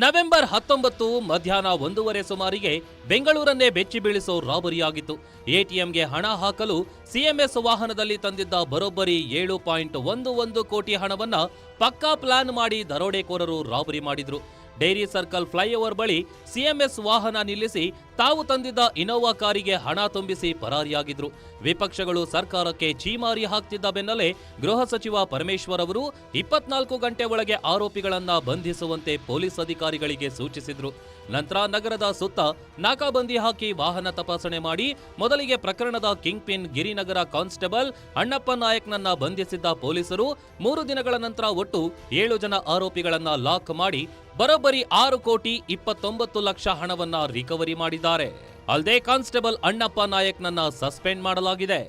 November ಹತ್ತೊಂಬತ್ತು ಮಧ್ಯಾಹ್ನ ಒಂದೂವರೆ ಸುಮಾರಿಗೆ ಬೆಂಗಳೂರನ್ನೇ ಬೆಚ್ಚಿ ಬೀಳಿಸೋ ರಾಬರಿಯಾಗಿತ್ತು. ಎಟಿಎಂಗೆ ಹಣ ಹಾಕಲು ಸಿಎಂಎಸ್ ವಾಹನದಲ್ಲಿ ತಂದಿದ್ದ ಬರೋಬ್ಬರಿ ಏಳು ಪಾಯಿಂಟ್ ಒಂದು ಒಂದು ಕೋಟಿ ಹಣವನ್ನ ಪಕ್ಕಾ ಪ್ಲಾನ್ ಮಾಡಿ ದರೋಡೆಕೋರರು ರಾಬರಿ ಮಾಡಿದ್ರು. ಡೈರಿ ಸರ್ಕಲ್ ಫ್ಲೈಓವರ್ ಬಳಿ ಸಿಎಂಎಸ್ ವಾಹನ ನಿಲ್ಲಿಸಿ ತಾವು ತಂದಿದ್ದ ಇನೋವಾ ಕಾರಿಗೆ ಹಣ ತುಂಬಿಸಿ ಪರಾರಿಯಾಗಿದ್ರು. ವಿಪಕ್ಷಗಳು ಸರ್ಕಾರಕ್ಕೆ ಛೀಮಾರಿ ಹಾಕ್ತಿದ್ದ ಬೆನ್ನಲ್ಲೇ ಗೃಹ ಸಚಿವ ಪರಮೇಶ್ವರ್ ಅವರು ಇಪ್ಪತ್ನಾಲ್ಕು ಗಂಟೆ ಒಳಗೆ ಆರೋಪಿಗಳನ್ನ ಬಂಧಿಸುವಂತೆ ಪೊಲೀಸ್ ಅಧಿಕಾರಿಗಳಿಗೆ ಸೂಚಿಸಿದ್ರು. ನಂತರ ನಗರದ ಸುತ್ತ ನಾಕಾಬಂದಿ ಹಾಕಿ ವಾಹನ ತಪಾಸಣೆ ಮಾಡಿ ಮೊದಲಿಗೆ ಪ್ರಕರಣದ king pin Girinagar constable Annappa ನಾಯಕ್ನನ್ನ ಬಂಧಿಸಿದ್ದ ಪೊಲೀಸರು ಮೂರು ದಿನಗಳ ನಂತರ ಒಟ್ಟು ಏಳು ಜನ ಆರೋಪಿಗಳನ್ನ ಲಾಕ್ ಮಾಡಿ ಬರೋಬ್ಬರಿ ಆರು ಕೋಟಿ ಇಪ್ಪತ್ತೊಂಬತ್ತು ಲಕ್ಷ ಹಣವನ್ನ ರಿಕವರಿ ಮಾಡಿದ್ದಾರೆ. ಅಲ್ಲದೆ ಕಾನ್ಸ್ಟೇಬಲ್ ಅಣ್ಣಪ್ಪ ನಾಯಕ್ನನ್ನ ಸಸ್ಪೆಂಡ್ ಮಾಡಲಾಗಿದೆ.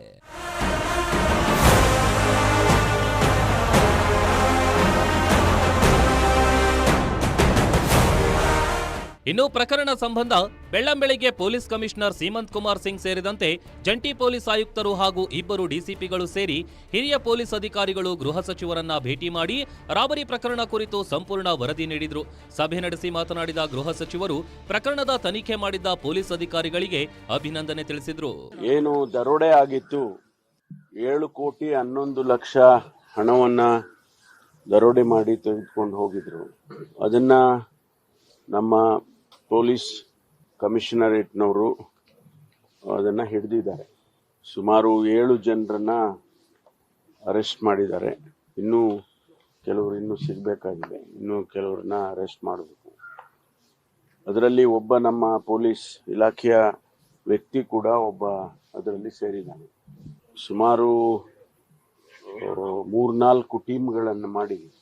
ಇನ್ನು ಪ್ರಕರಣ ಸಂಬಂಧ ಬೆಳ್ಳಂಬೆಳಿಗ್ಗೆ ಪೊಲೀಸ್ ಕಮಿಷನರ್ ಸೀಮಂತ್ ಕುಮಾರ್ ಸಿಂಗ್ ಸೇರಿದಂತೆ ಜಂಟಿ ಪೊಲೀಸ್ ಆಯುಕ್ತರು ಹಾಗೂ ಇಬ್ಬರು ಡಿಸಿಪಿಗಳು ಸೇರಿ ಹಿರಿಯ ಪೊಲೀಸ್ ಅಧಿಕಾರಿಗಳು ಗೃಹ ಸಚಿವರನ್ನ ಭೇಟಿ ಮಾಡಿ ರಾಬರಿ ಪ್ರಕರಣ ಕುರಿತು ಸಂಪೂರ್ಣ ವರದಿ ನೀಡಿದರು. ಸಭೆ ನಡೆಸಿ ಮಾತನಾಡಿದ ಗೃಹ ಸಚಿವರು, ಪ್ರಕರಣದ ತನಿಖೆ ಮಾಡಿದ್ದ ಪೊಲೀಸ್ ಅಧಿಕಾರಿಗಳಿಗೆ ಅಭಿನಂದನೆ ತಿಳಿಸಿದ್ರು. ಏನು ದರೋಡೆ ಆಗಿತ್ತು. ಏಳು ಕೋಟಿ ಹನ್ನೊಂದು ಲಕ್ಷ ಹಣವನ್ನ ದರೋಡೆ ಮಾಡಿ ತೆಗೆದುಕೊಂಡು ಹೋಗಿದ್ರು. ಅದನ್ನ ನಮ್ಮ ಪೊಲೀಸ್ ಕಮಿಷನರೇಟ್ನವರು ಅದನ್ನು ಹಿಡಿದಿದ್ದಾರೆ. ಸುಮಾರು ಏಳು ಜನರನ್ನ ಅರೆಸ್ಟ್ ಮಾಡಿದ್ದಾರೆ. ಇನ್ನೂ ಕೆಲವರು ಇನ್ನೂ ಸಿಗಬೇಕಾಗಿದೆ. ಇನ್ನೂ ಕೆಲವ್ರನ್ನ ಅರೆಸ್ಟ್ ಮಾಡಬೇಕು. ಅದರಲ್ಲಿ ಒಬ್ಬ ನಮ್ಮ ಪೊಲೀಸ್ ಇಲಾಖೆಯ ವ್ಯಕ್ತಿ ಕೂಡ ಒಬ್ಬ ಅದರಲ್ಲಿ ಸೇರಿದ್ದಾನೆ. ಸುಮಾರು ಮೂರ್ನಾಲ್ಕು ಟೀಮ್ಗಳನ್ನು ಮಾಡಿ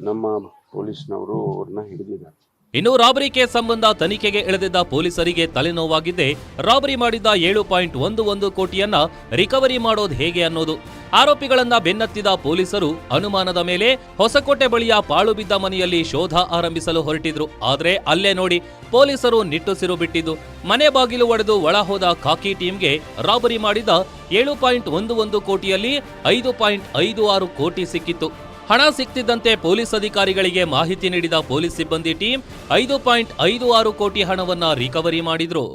ನಮ್ಮ ಪೊಲೀಸ್ನವರು ಅವ್ರನ್ನ ಹಿಡಿದಿದ್ದಾರೆ. ಇನ್ನು ರಾಬರಿ ಕೇಸ್ ಸಂಬಂಧ ತನಿಖೆಗೆ ಇಳಿದಿದ್ದ ಪೊಲೀಸರಿಗೆ ತಲೆನೋವಾಗಿದ್ದೆ ರಾಬರಿ ಮಾಡಿದ್ದ ಏಳು ಪಾಯಿಂಟ್ ಒಂದು ಒಂದು ಕೋಟಿಯನ್ನ ರಿಕವರಿ ಮಾಡೋದು ಹೇಗೆ ಅನ್ನೋದು. ಆರೋಪಿಗಳನ್ನ ಬೆನ್ನತ್ತಿದ ಪೊಲೀಸರು ಅನುಮಾನದ ಮೇಲೆ ಹೊಸಕೋಟೆ ಬಳಿಯ ಪಾಳು ಬಿದ್ದ ಮನೆಯಲ್ಲಿ ಶೋಧ ಆರಂಭಿಸಲು ಹೊರಟಿದ್ರು. ಆದ್ರೆ ಅಲ್ಲೇ ನೋಡಿ ಪೊಲೀಸರು ನಿಟ್ಟುಸಿರು ಬಿಟ್ಟಿದ್ದು. ಮನೆ ಬಾಗಿಲು ಒಡೆದು ಒಳ ಹೋದ ಖಾಕಿ ಟೀಮ್ಗೆ ರಾಬರಿ ಮಾಡಿದ ಏಳು ಪಾಯಿಂಟ್ ಒಂದು ಒಂದು ಕೋಟಿಯಲ್ಲಿ ಐದು ಪಾಯಿಂಟ್ ಐದು ಆರು ಕೋಟಿ ಸಿಕ್ಕಿತ್ತು. ಹಣ ಸಿಕ್ತಿದ್ದಂತೆ ಪೊಲೀಸ್ ಅಧಿಕಾರಿಗಳಿಗೆ ಮಾಹಿತಿ ನೀಡಿದ ಪೊಲೀಸ್ ಸಿಬ್ಬಂದಿ ಟೀಮ್ ಐದು ಪಾಯಿಂಟ್ ಐದು ಆರು ಕೋಟಿ ಹಣವನ್ನ ರಿಕವರಿ ಮಾಡಿದ್ರು.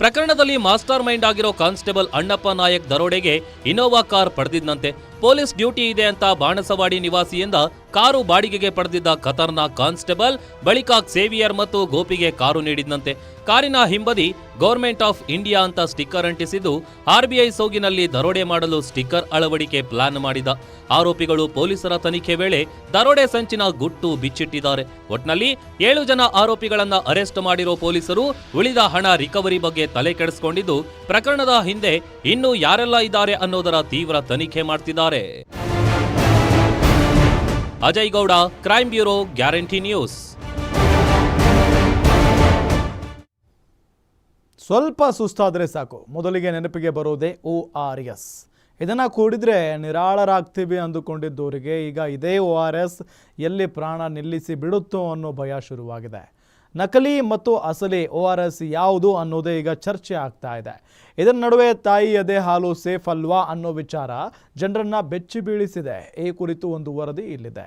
ಪ್ರಕರಣದಲ್ಲಿ ಮಾಸ್ಟರ್ ಮೈಂಡ್ ಆಗಿರೋ ಕಾನ್ಸ್ಟೇಬಲ್ ಅಣ್ಣಪ್ಪ ನಾಯಕ್ ದರೋಡೆಗೆ ಇನೋವಾ ಕಾರ್ ಪಡೆದಿದ್ದಂತೆ ಪೊಲೀಸ್ ಡ್ಯೂಟಿ ಇದೆ ಅಂತ ಬಾಣಸವಾಡಿ ನಿವಾಸಿಯಿಂದ ಕಾರು ಬಾಡಿಗೆಗೆ ಪಡೆದಿದ್ದ ಖತರ್ನಾಕ್ ಕಾನ್ಸ್ಟೇಬಲ್, ಬಳಿಕ ಸೇವಿಯರ್ ಮತ್ತು ಗೋಪಿಗೆ ಕಾರು ನೀಡಿದಂತೆ ಕಾರಿನ ಹಿಂಬದಿ ಗೌರ್ಮೆಂಟ್ ಆಫ್ ಇಂಡಿಯಾ ಅಂತ ಸ್ಟಿಕ್ಕರ್ ಅಂಟಿಸಿದ್ದು, ಆರ್ಬಿಐ ಸೋಗಿನಲ್ಲಿ ದರೋಡೆ ಮಾಡಲು ಸ್ಟಿಕ್ಕರ್ ಅಳವಡಿಕೆ ಪ್ಲಾನ್ ಮಾಡಿದ. ಆರೋಪಿಗಳು ಪೊಲೀಸರ ತನಿಖೆ ವೇಳೆ ದರೋಡೆ ಸಂಚಿನ ಗುಟ್ಟು ಬಿಚ್ಚಿಟ್ಟಿದ್ದಾರೆ. ಒಟ್ನಲ್ಲಿ ಏಳು ಜನ ಆರೋಪಿಗಳನ್ನ ಅರೆಸ್ಟ್ ಮಾಡಿರೋ ಪೊಲೀಸರು ಉಳಿದ ಹಣ ರಿಕವರಿ ಬಗ್ಗೆ ತಲೆ ಕೆಡಿಸಿಕೊಂಡಿದ್ದು, ಪ್ರಕರಣದ ಹಿಂದೆ ಇನ್ನೂ ಯಾರೆಲ್ಲ ಇದ್ದಾರೆ ಅನ್ನೋದರ ತೀವ್ರ ತನಿಖೆ ಮಾಡ್ತಿದ್ದಾರೆ. Ajay Gowda, crime bureau, guarantee news. ಸ್ವಲ್ಪ ಸುಸ್ತಾದರೆ ಸಾಕು. ಮೊದಲಿಗೆ ನೆನಪಿಗೆ ಬರೋದೇ ಓ ಆರ್ ಎಸ್. ಇದನ್ನು ಕೂಡಿದರೆ ನಿರಾಳರಾಗ್ತೀವಿ ಅಂದುಕೊಂಡಿದ್ದವರಿಗೆ ಈಗ ಇದೇ ಓ ಆರ್ ಎಸ್ ಎಲ್ಲಿ ಪ್ರಾಣ ನಿಲ್ಲಿಸಿ ಬಿಡುತ್ತೋ ಅನ್ನೋ ಭಯ ಶುರುವಾಗಿದೆ. ನಕಲಿ ಮತ್ತು ಅಸಲಿ ಓ ಆರ್ ಎಸ್ ಯಾವುದು ಅನ್ನೋದೇ ಈಗ ಚರ್ಚೆ ಆಗ್ತಾ ಇದೆ. ಇದರ ನಡುವೆ ತಾಯಿ ಎದೆ ಹಾಲು ಸೇಫ್ ಅಲ್ವಾ ಅನ್ನೋ ವಿಚಾರ ಜನರನ್ನ ಬೆಚ್ಚಿ ಬೀಳಿಸಿದೆ. ಈ ಕುರಿತು ಒಂದು ವರದಿ ಇಲ್ಲಿದೆ.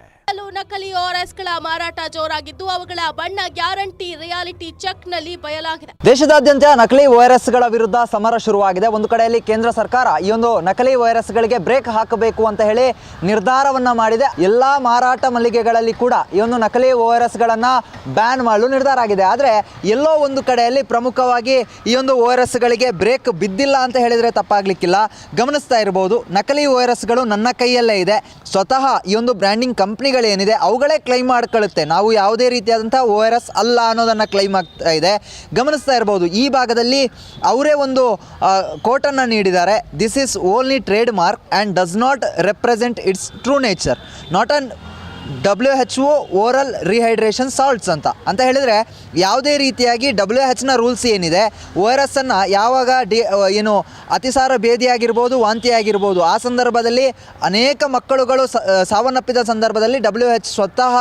ನಕಲಿ ಗಳ ಮಾರಾಟ ಜೋರಾಗಿದ್ದು ಅವುಗಳ ಬಣ್ಣ ಗ್ಯಾರಂಟಿ ರಿಯಾಲಿಟಿ ಚೆಕ್ನಲ್ಲಿ ಬಯಲಾಗಿದೆ. ದೇಶದಾದ್ಯಂತ ನಕಲಿ ವೈರಸ್ಗಳ ವಿರುದ್ಧ ಸಮರ ಶುರುವಾಗಿದೆ. ಒಂದು ಕಡೆಯಲ್ಲಿ ಕೇಂದ್ರ ಸರ್ಕಾರ ಈ ಒಂದು ನಕಲಿ ವೈರಸ್ಗಳಿಗೆ ಬ್ರೇಕ್ ಹಾಕಬೇಕು ಅಂತ ಹೇಳಿ ನಿರ್ಧಾರವನ್ನ ಮಾಡಿದೆ. ಎಲ್ಲಾ ಮಾರಾಟ ಮಳಿಗೆಗಳಲ್ಲಿ ಕೂಡ ಈ ಒಂದು ನಕಲಿ ವೈರಸ್ಗಳನ್ನ ಬ್ಯಾನ್ ಮಾಡಲು ನಿರ್ಧಾರ ಆಗಿದೆ. ಆದರೆ ಎಲ್ಲೋ ಒಂದು ಕಡೆಯಲ್ಲಿ ಪ್ರಮುಖವಾಗಿ ಈ ಒಂದು ವೈರಸ್ಗಳಿಗೆ ಬ್ರೇಕ್ ಬಿದ್ದಿಲ್ಲ ಅಂತ ಹೇಳಿದರೆ ತಪ್ಪಾಗಲಿಕ್ಕಿಲ್ಲ. ಗಮನಿಸ್ತಾ ಇರಬಹುದು ನಕಲಿ ವೈರಸ್ಗಳು ನನ್ನ ಕೈಯಲ್ಲೇ ಇದೆ. ಸ್ವತಃ ಈ ಒಂದು ಬ್ರ್ಯಾಂಡಿಂಗ್ ಕಂಪ್ನಿಗಳೇನಿದೆ, ಅವುಗಳೇ ಕ್ಲೈಮ್ ಮಾಡ್ಕೊಳ್ಳುತ್ತೆ. ನಾವು ಯಾವುದೇ ರೀತಿಯಾದಂಥ ವೈರಸ್ ಅಲ್ಲ ಅನ್ನೋದನ್ನು ಕ್ಲೈಮ್ ಆಗ್ತಾ ಇದೆ. ಗಮನಿಸ್ತಾ ಇರ್ಬೋದು, ಈ ಭಾಗದಲ್ಲಿ ಅವರೇ ಒಂದು ಕೋಟನ್ನು ನೀಡಿದ್ದಾರೆ. This is only trade mark and does not represent its true nature not an W H O oral rehydration salts ಅಂತ. ಅಂತ ಹೇಳಿದರೆ ಯಾವುದೇ ರೀತಿಯಾಗಿ ಡಬ್ಲ್ಯೂ ಹೆಚ್ನ ರೂಲ್ಸ್ ಏನಿದೆ ವೈರಸ್ಸನ್ನು ಯಾವಾಗ ಡಿ ಏನು ಅತಿಸಾರ ಭೇದಿಯಾಗಿರ್ಬೋದು ವಾಂತಿ ಆಗಿರ್ಬೋದು ಆ ಸಂದರ್ಭದಲ್ಲಿ ಅನೇಕ ಮಕ್ಕಳುಗಳು ಸಾವನ್ನಪ್ಪಿದ ಸಂದರ್ಭದಲ್ಲಿ ಡಬ್ಲ್ಯೂ ಹೆಚ್ ಸ್ವತಃ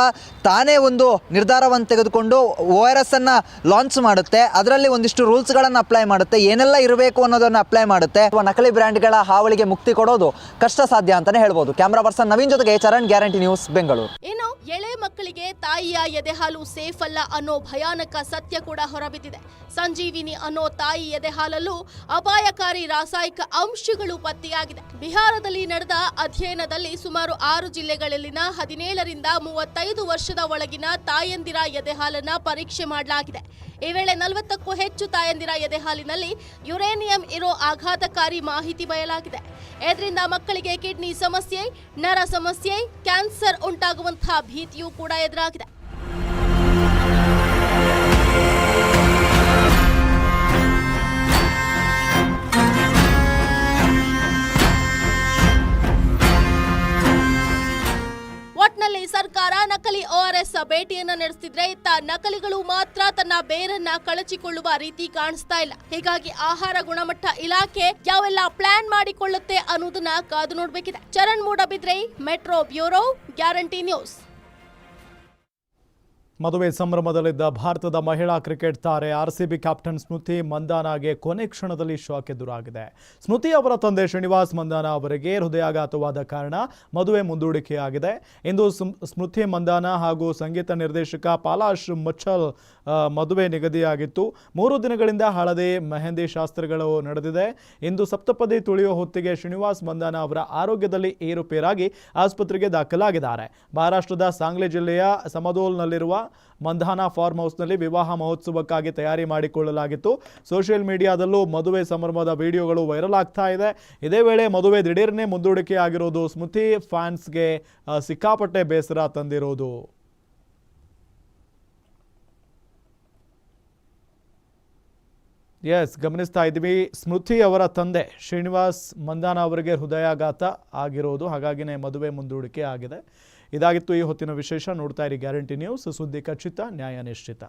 ತಾನೇ ಒಂದು ನಿರ್ಧಾರವನ್ನು ತೆಗೆದುಕೊಂಡು ಓ ಆರ್ ಎಸ್ಸನ್ನು ಲಾಂಚ್ ಮಾಡುತ್ತೆ. ಅದರಲ್ಲಿ ಒಂದಿಷ್ಟು ರೂಲ್ಸ್ಗಳನ್ನು ಅಪ್ಲೈ ಮಾಡುತ್ತೆ. ಏನೆಲ್ಲ ಇರಬೇಕು ಅನ್ನೋದನ್ನು ಅಪ್ಲೈ ಮಾಡುತ್ತೆ. ನಕಲಿ ಬ್ರ್ಯಾಂಡ್ಗಳ ಹಾವಳಿಗೆ ಮುಕ್ತಿ ಕೊಡೋದು ಕಷ್ಟ ಸಾಧ್ಯ ಅಂತಲೇ ಹೇಳ್ಬೋದು. ಕ್ಯಾಮ್ರಾ ಪರ್ಸನ್ ನವೀನ್ ಜೊತೆಗೆ ಚರಣ್ ಗ್ಯಾರಂಟಿ ನ್ಯೂಸ್ ಬೆಂಗಳೂರು ಇನ್ನು ಎಳೆ ಮಕ್ಕಳಿಗೆ ತಾಯಿಯ ಎದೆಹಾಲು ಸೇಫ್ ಅಲ್ಲ ಅನ್ನೋ ಭಯಾನಕ ಸತ್ಯ ಕೂಡ ಹೊರಬಿದ್ದಿದೆ. ಸಂಜೀವಿನಿ ಅನ್ನೋ ತಾಯಿ ಎದೆಹಾಲಲ್ಲೂ ಅಪಾಯಕಾರಿ ರಾಸಾಯನಿಕ ಅಂಶಗಳು ಪತ್ತೆಯಾಗಿದೆ. ಬಿಹಾರದಲ್ಲಿ ನಡೆದ ಅಧ್ಯಯನದಲ್ಲಿ ಸುಮಾರು ಆರು ಜಿಲ್ಲೆಗಳಲ್ಲಿನ ಹದಿನೇಳರಿಂದ ಮೂವತ್ತೈದು ವರ್ಷದ ಒಳಗಿನ ತಾಯಂದಿರ ಎದೆಹಾಲನ್ನ ಪರೀಕ್ಷೆ ಮಾಡಲಾಗಿದೆ. ಈ ವೇಳೆ ನಲವತ್ತಕ್ಕೂ ಹೆಚ್ಚು ತಾಯಂದಿರ ಎದೆಹಾಲಿನಲ್ಲಿ ಯುರೇನಿಯಂ ಇರೋ ಆಘಾತಕಾರಿ ಮಾಹಿತಿ ಬಯಲಾಗಿದೆ. ಇದರಿಂದ ಮಕ್ಕಳಿಗೆ ಕಿಡ್ನಿ ಸಮಸ್ಯೆ, ನರ ಸಮಸ್ಯೆ, ಕ್ಯಾನ್ಸರ್ ಉಂಟಾಗುವಂತಹ ಭೀತಿಯೂ ಕೂಡ ಎದುರಾಗಿದೆ. ಸರ್ಕಾರ ನಕಲಿ ಓಆರ್ಎಸ್ ಭೇಟಿಯನ್ನ ನಡೆಸ್ತಿದ್ರೆ ಇತ್ತ ನಕಲಿಗಳು ಮಾತ್ರ ತನ್ನ ಬೇರನ್ನ ಕಳಚಿಕೊಳ್ಳುವ ರೀತಿ ಕಾಣಿಸ್ತಾ ಇಲ್ಲ. ಹೀಗಾಗಿ ಆಹಾರ ಗುಣಮಟ್ಟ ಇಲಾಖೆ ಯಾವೆಲ್ಲ ಪ್ಲಾನ್ ಮಾಡಿಕೊಳ್ಳುತ್ತೆ ಅನ್ನೋದನ್ನ ಕಾದು ನೋಡ್ಬೇಕಿದೆ. Charan Moodbidri metro bureau guarantee news ಮದುವೆ ಸಂಭ್ರಮದಲ್ಲಿದ್ದ ಭಾರತದ ಮಹಿಳಾ ಕ್ರಿಕೆಟ್ ತಾರೆ R C B captain Smriti ಮಂದಾನಾಗೆ ಕೊನೆ ಕ್ಷಣದಲ್ಲಿ ಶಾಕ್ ಎದುರಾಗಿದೆ. ಸ್ಮೃತಿ ಅವರ ತಂದೆ ಶ್ರೀನಿವಾಸ್ ಮಂದಾನ ಅವರಿಗೆ ಹೃದಯಾಘಾತವಾದ ಕಾರಣ ಮದುವೆ ಮುಂದೂಡಿಕೆಯಾಗಿದೆ. ಇಂದು ಸ್ಮೃತಿ ಮಂದಾನ ಹಾಗೂ ಸಂಗೀತ ನಿರ್ದೇಶಕ ಪಾಲಾಶ್ ಮಚ್ಚಲ್ ಮದುವೆ ನಿಗದಿಯಾಗಿತ್ತು. ಮೂರು ದಿನಗಳಿಂದ ಹಳದಿ ಮೆಹಂದಿ ಶಾಸ್ತ್ರಗಳು ನಡೆದಿದೆ. ಇಂದು ಸಪ್ತಪದಿ ತುಳಿಯುವ ಹೊತ್ತಿಗೆ ಶ್ರೀನಿವಾಸ್ ಮಂದಾನ ಅವರ ಆರೋಗ್ಯದಲ್ಲಿ ಏರುಪೇರಾಗಿ ಆಸ್ಪತ್ರೆಗೆ ದಾಖಲಾಗಿದ್ದಾರೆ. ಮಹಾರಾಷ್ಟ್ರದ ಸಾಂಗ್ಲಿ ಜಿಲ್ಲೆಯ ಸಮದೋಲ್ನಲ್ಲಿರುವ ಮಂಧಾನ ಫಾರ್ಮ್ ಹೌಸ್ನಲ್ಲಿ ವಿವಾಹ ಮಹೋತ್ಸವಕ್ಕಾಗಿ ತಯಾರಿ ಮಾಡಿಕೊಳ್ಳಲಾಗಿತ್ತು. ಸೋಷಿಯಲ್ ಮೀಡಿಯಾದಲ್ಲೂ ಮದುವೆ ಸಂಭ್ರಮದ ವಿಡಿಯೋಗಳು ವೈರಲ್ ಆಗ್ತಾ ಇದೆ. ಇದೇ ವೇಳೆ ಮದುವೆ ದಿಢೀರ್ನೆ ಮುಂದೂಡಿಕೆ ಆಗಿರೋದು ಸ್ಮೃತಿ ಫ್ಯಾನ್ಸ್ಗೆ ಸಿಕ್ಕಾಪಟ್ಟೆ ಬೇಸರ ತಂದಿರೋದು. ಎಸ್ ಗಮನಿಸ್ತಾ ಇದ್ವಿ ಸ್ಮೃತಿ ಅವರ ತಂದೆ ಶ್ರೀನಿವಾಸ್ ಮಂದಾನ ಅವರಿಗೆ ಹೃದಯಾಘಾತ ಆಗಿರೋದು. ಹಾಗಾಗಿನೇ ಮದುವೆ ಮುಂದೂಡಿಕೆ ಆಗಿದೆ. ಇದಾಗಿತ್ತು ಈ ಹೊತ್ತಿನ ವಿಶೇಷ. ನೋಡ್ತಾ ಇರಿ ಗ್ಯಾರಂಟಿ ನ್ಯೂಸ್. ಸುದ್ದಿ ಖಚಿತ, ನ್ಯಾಯ ನಿಶ್ಚಿತ.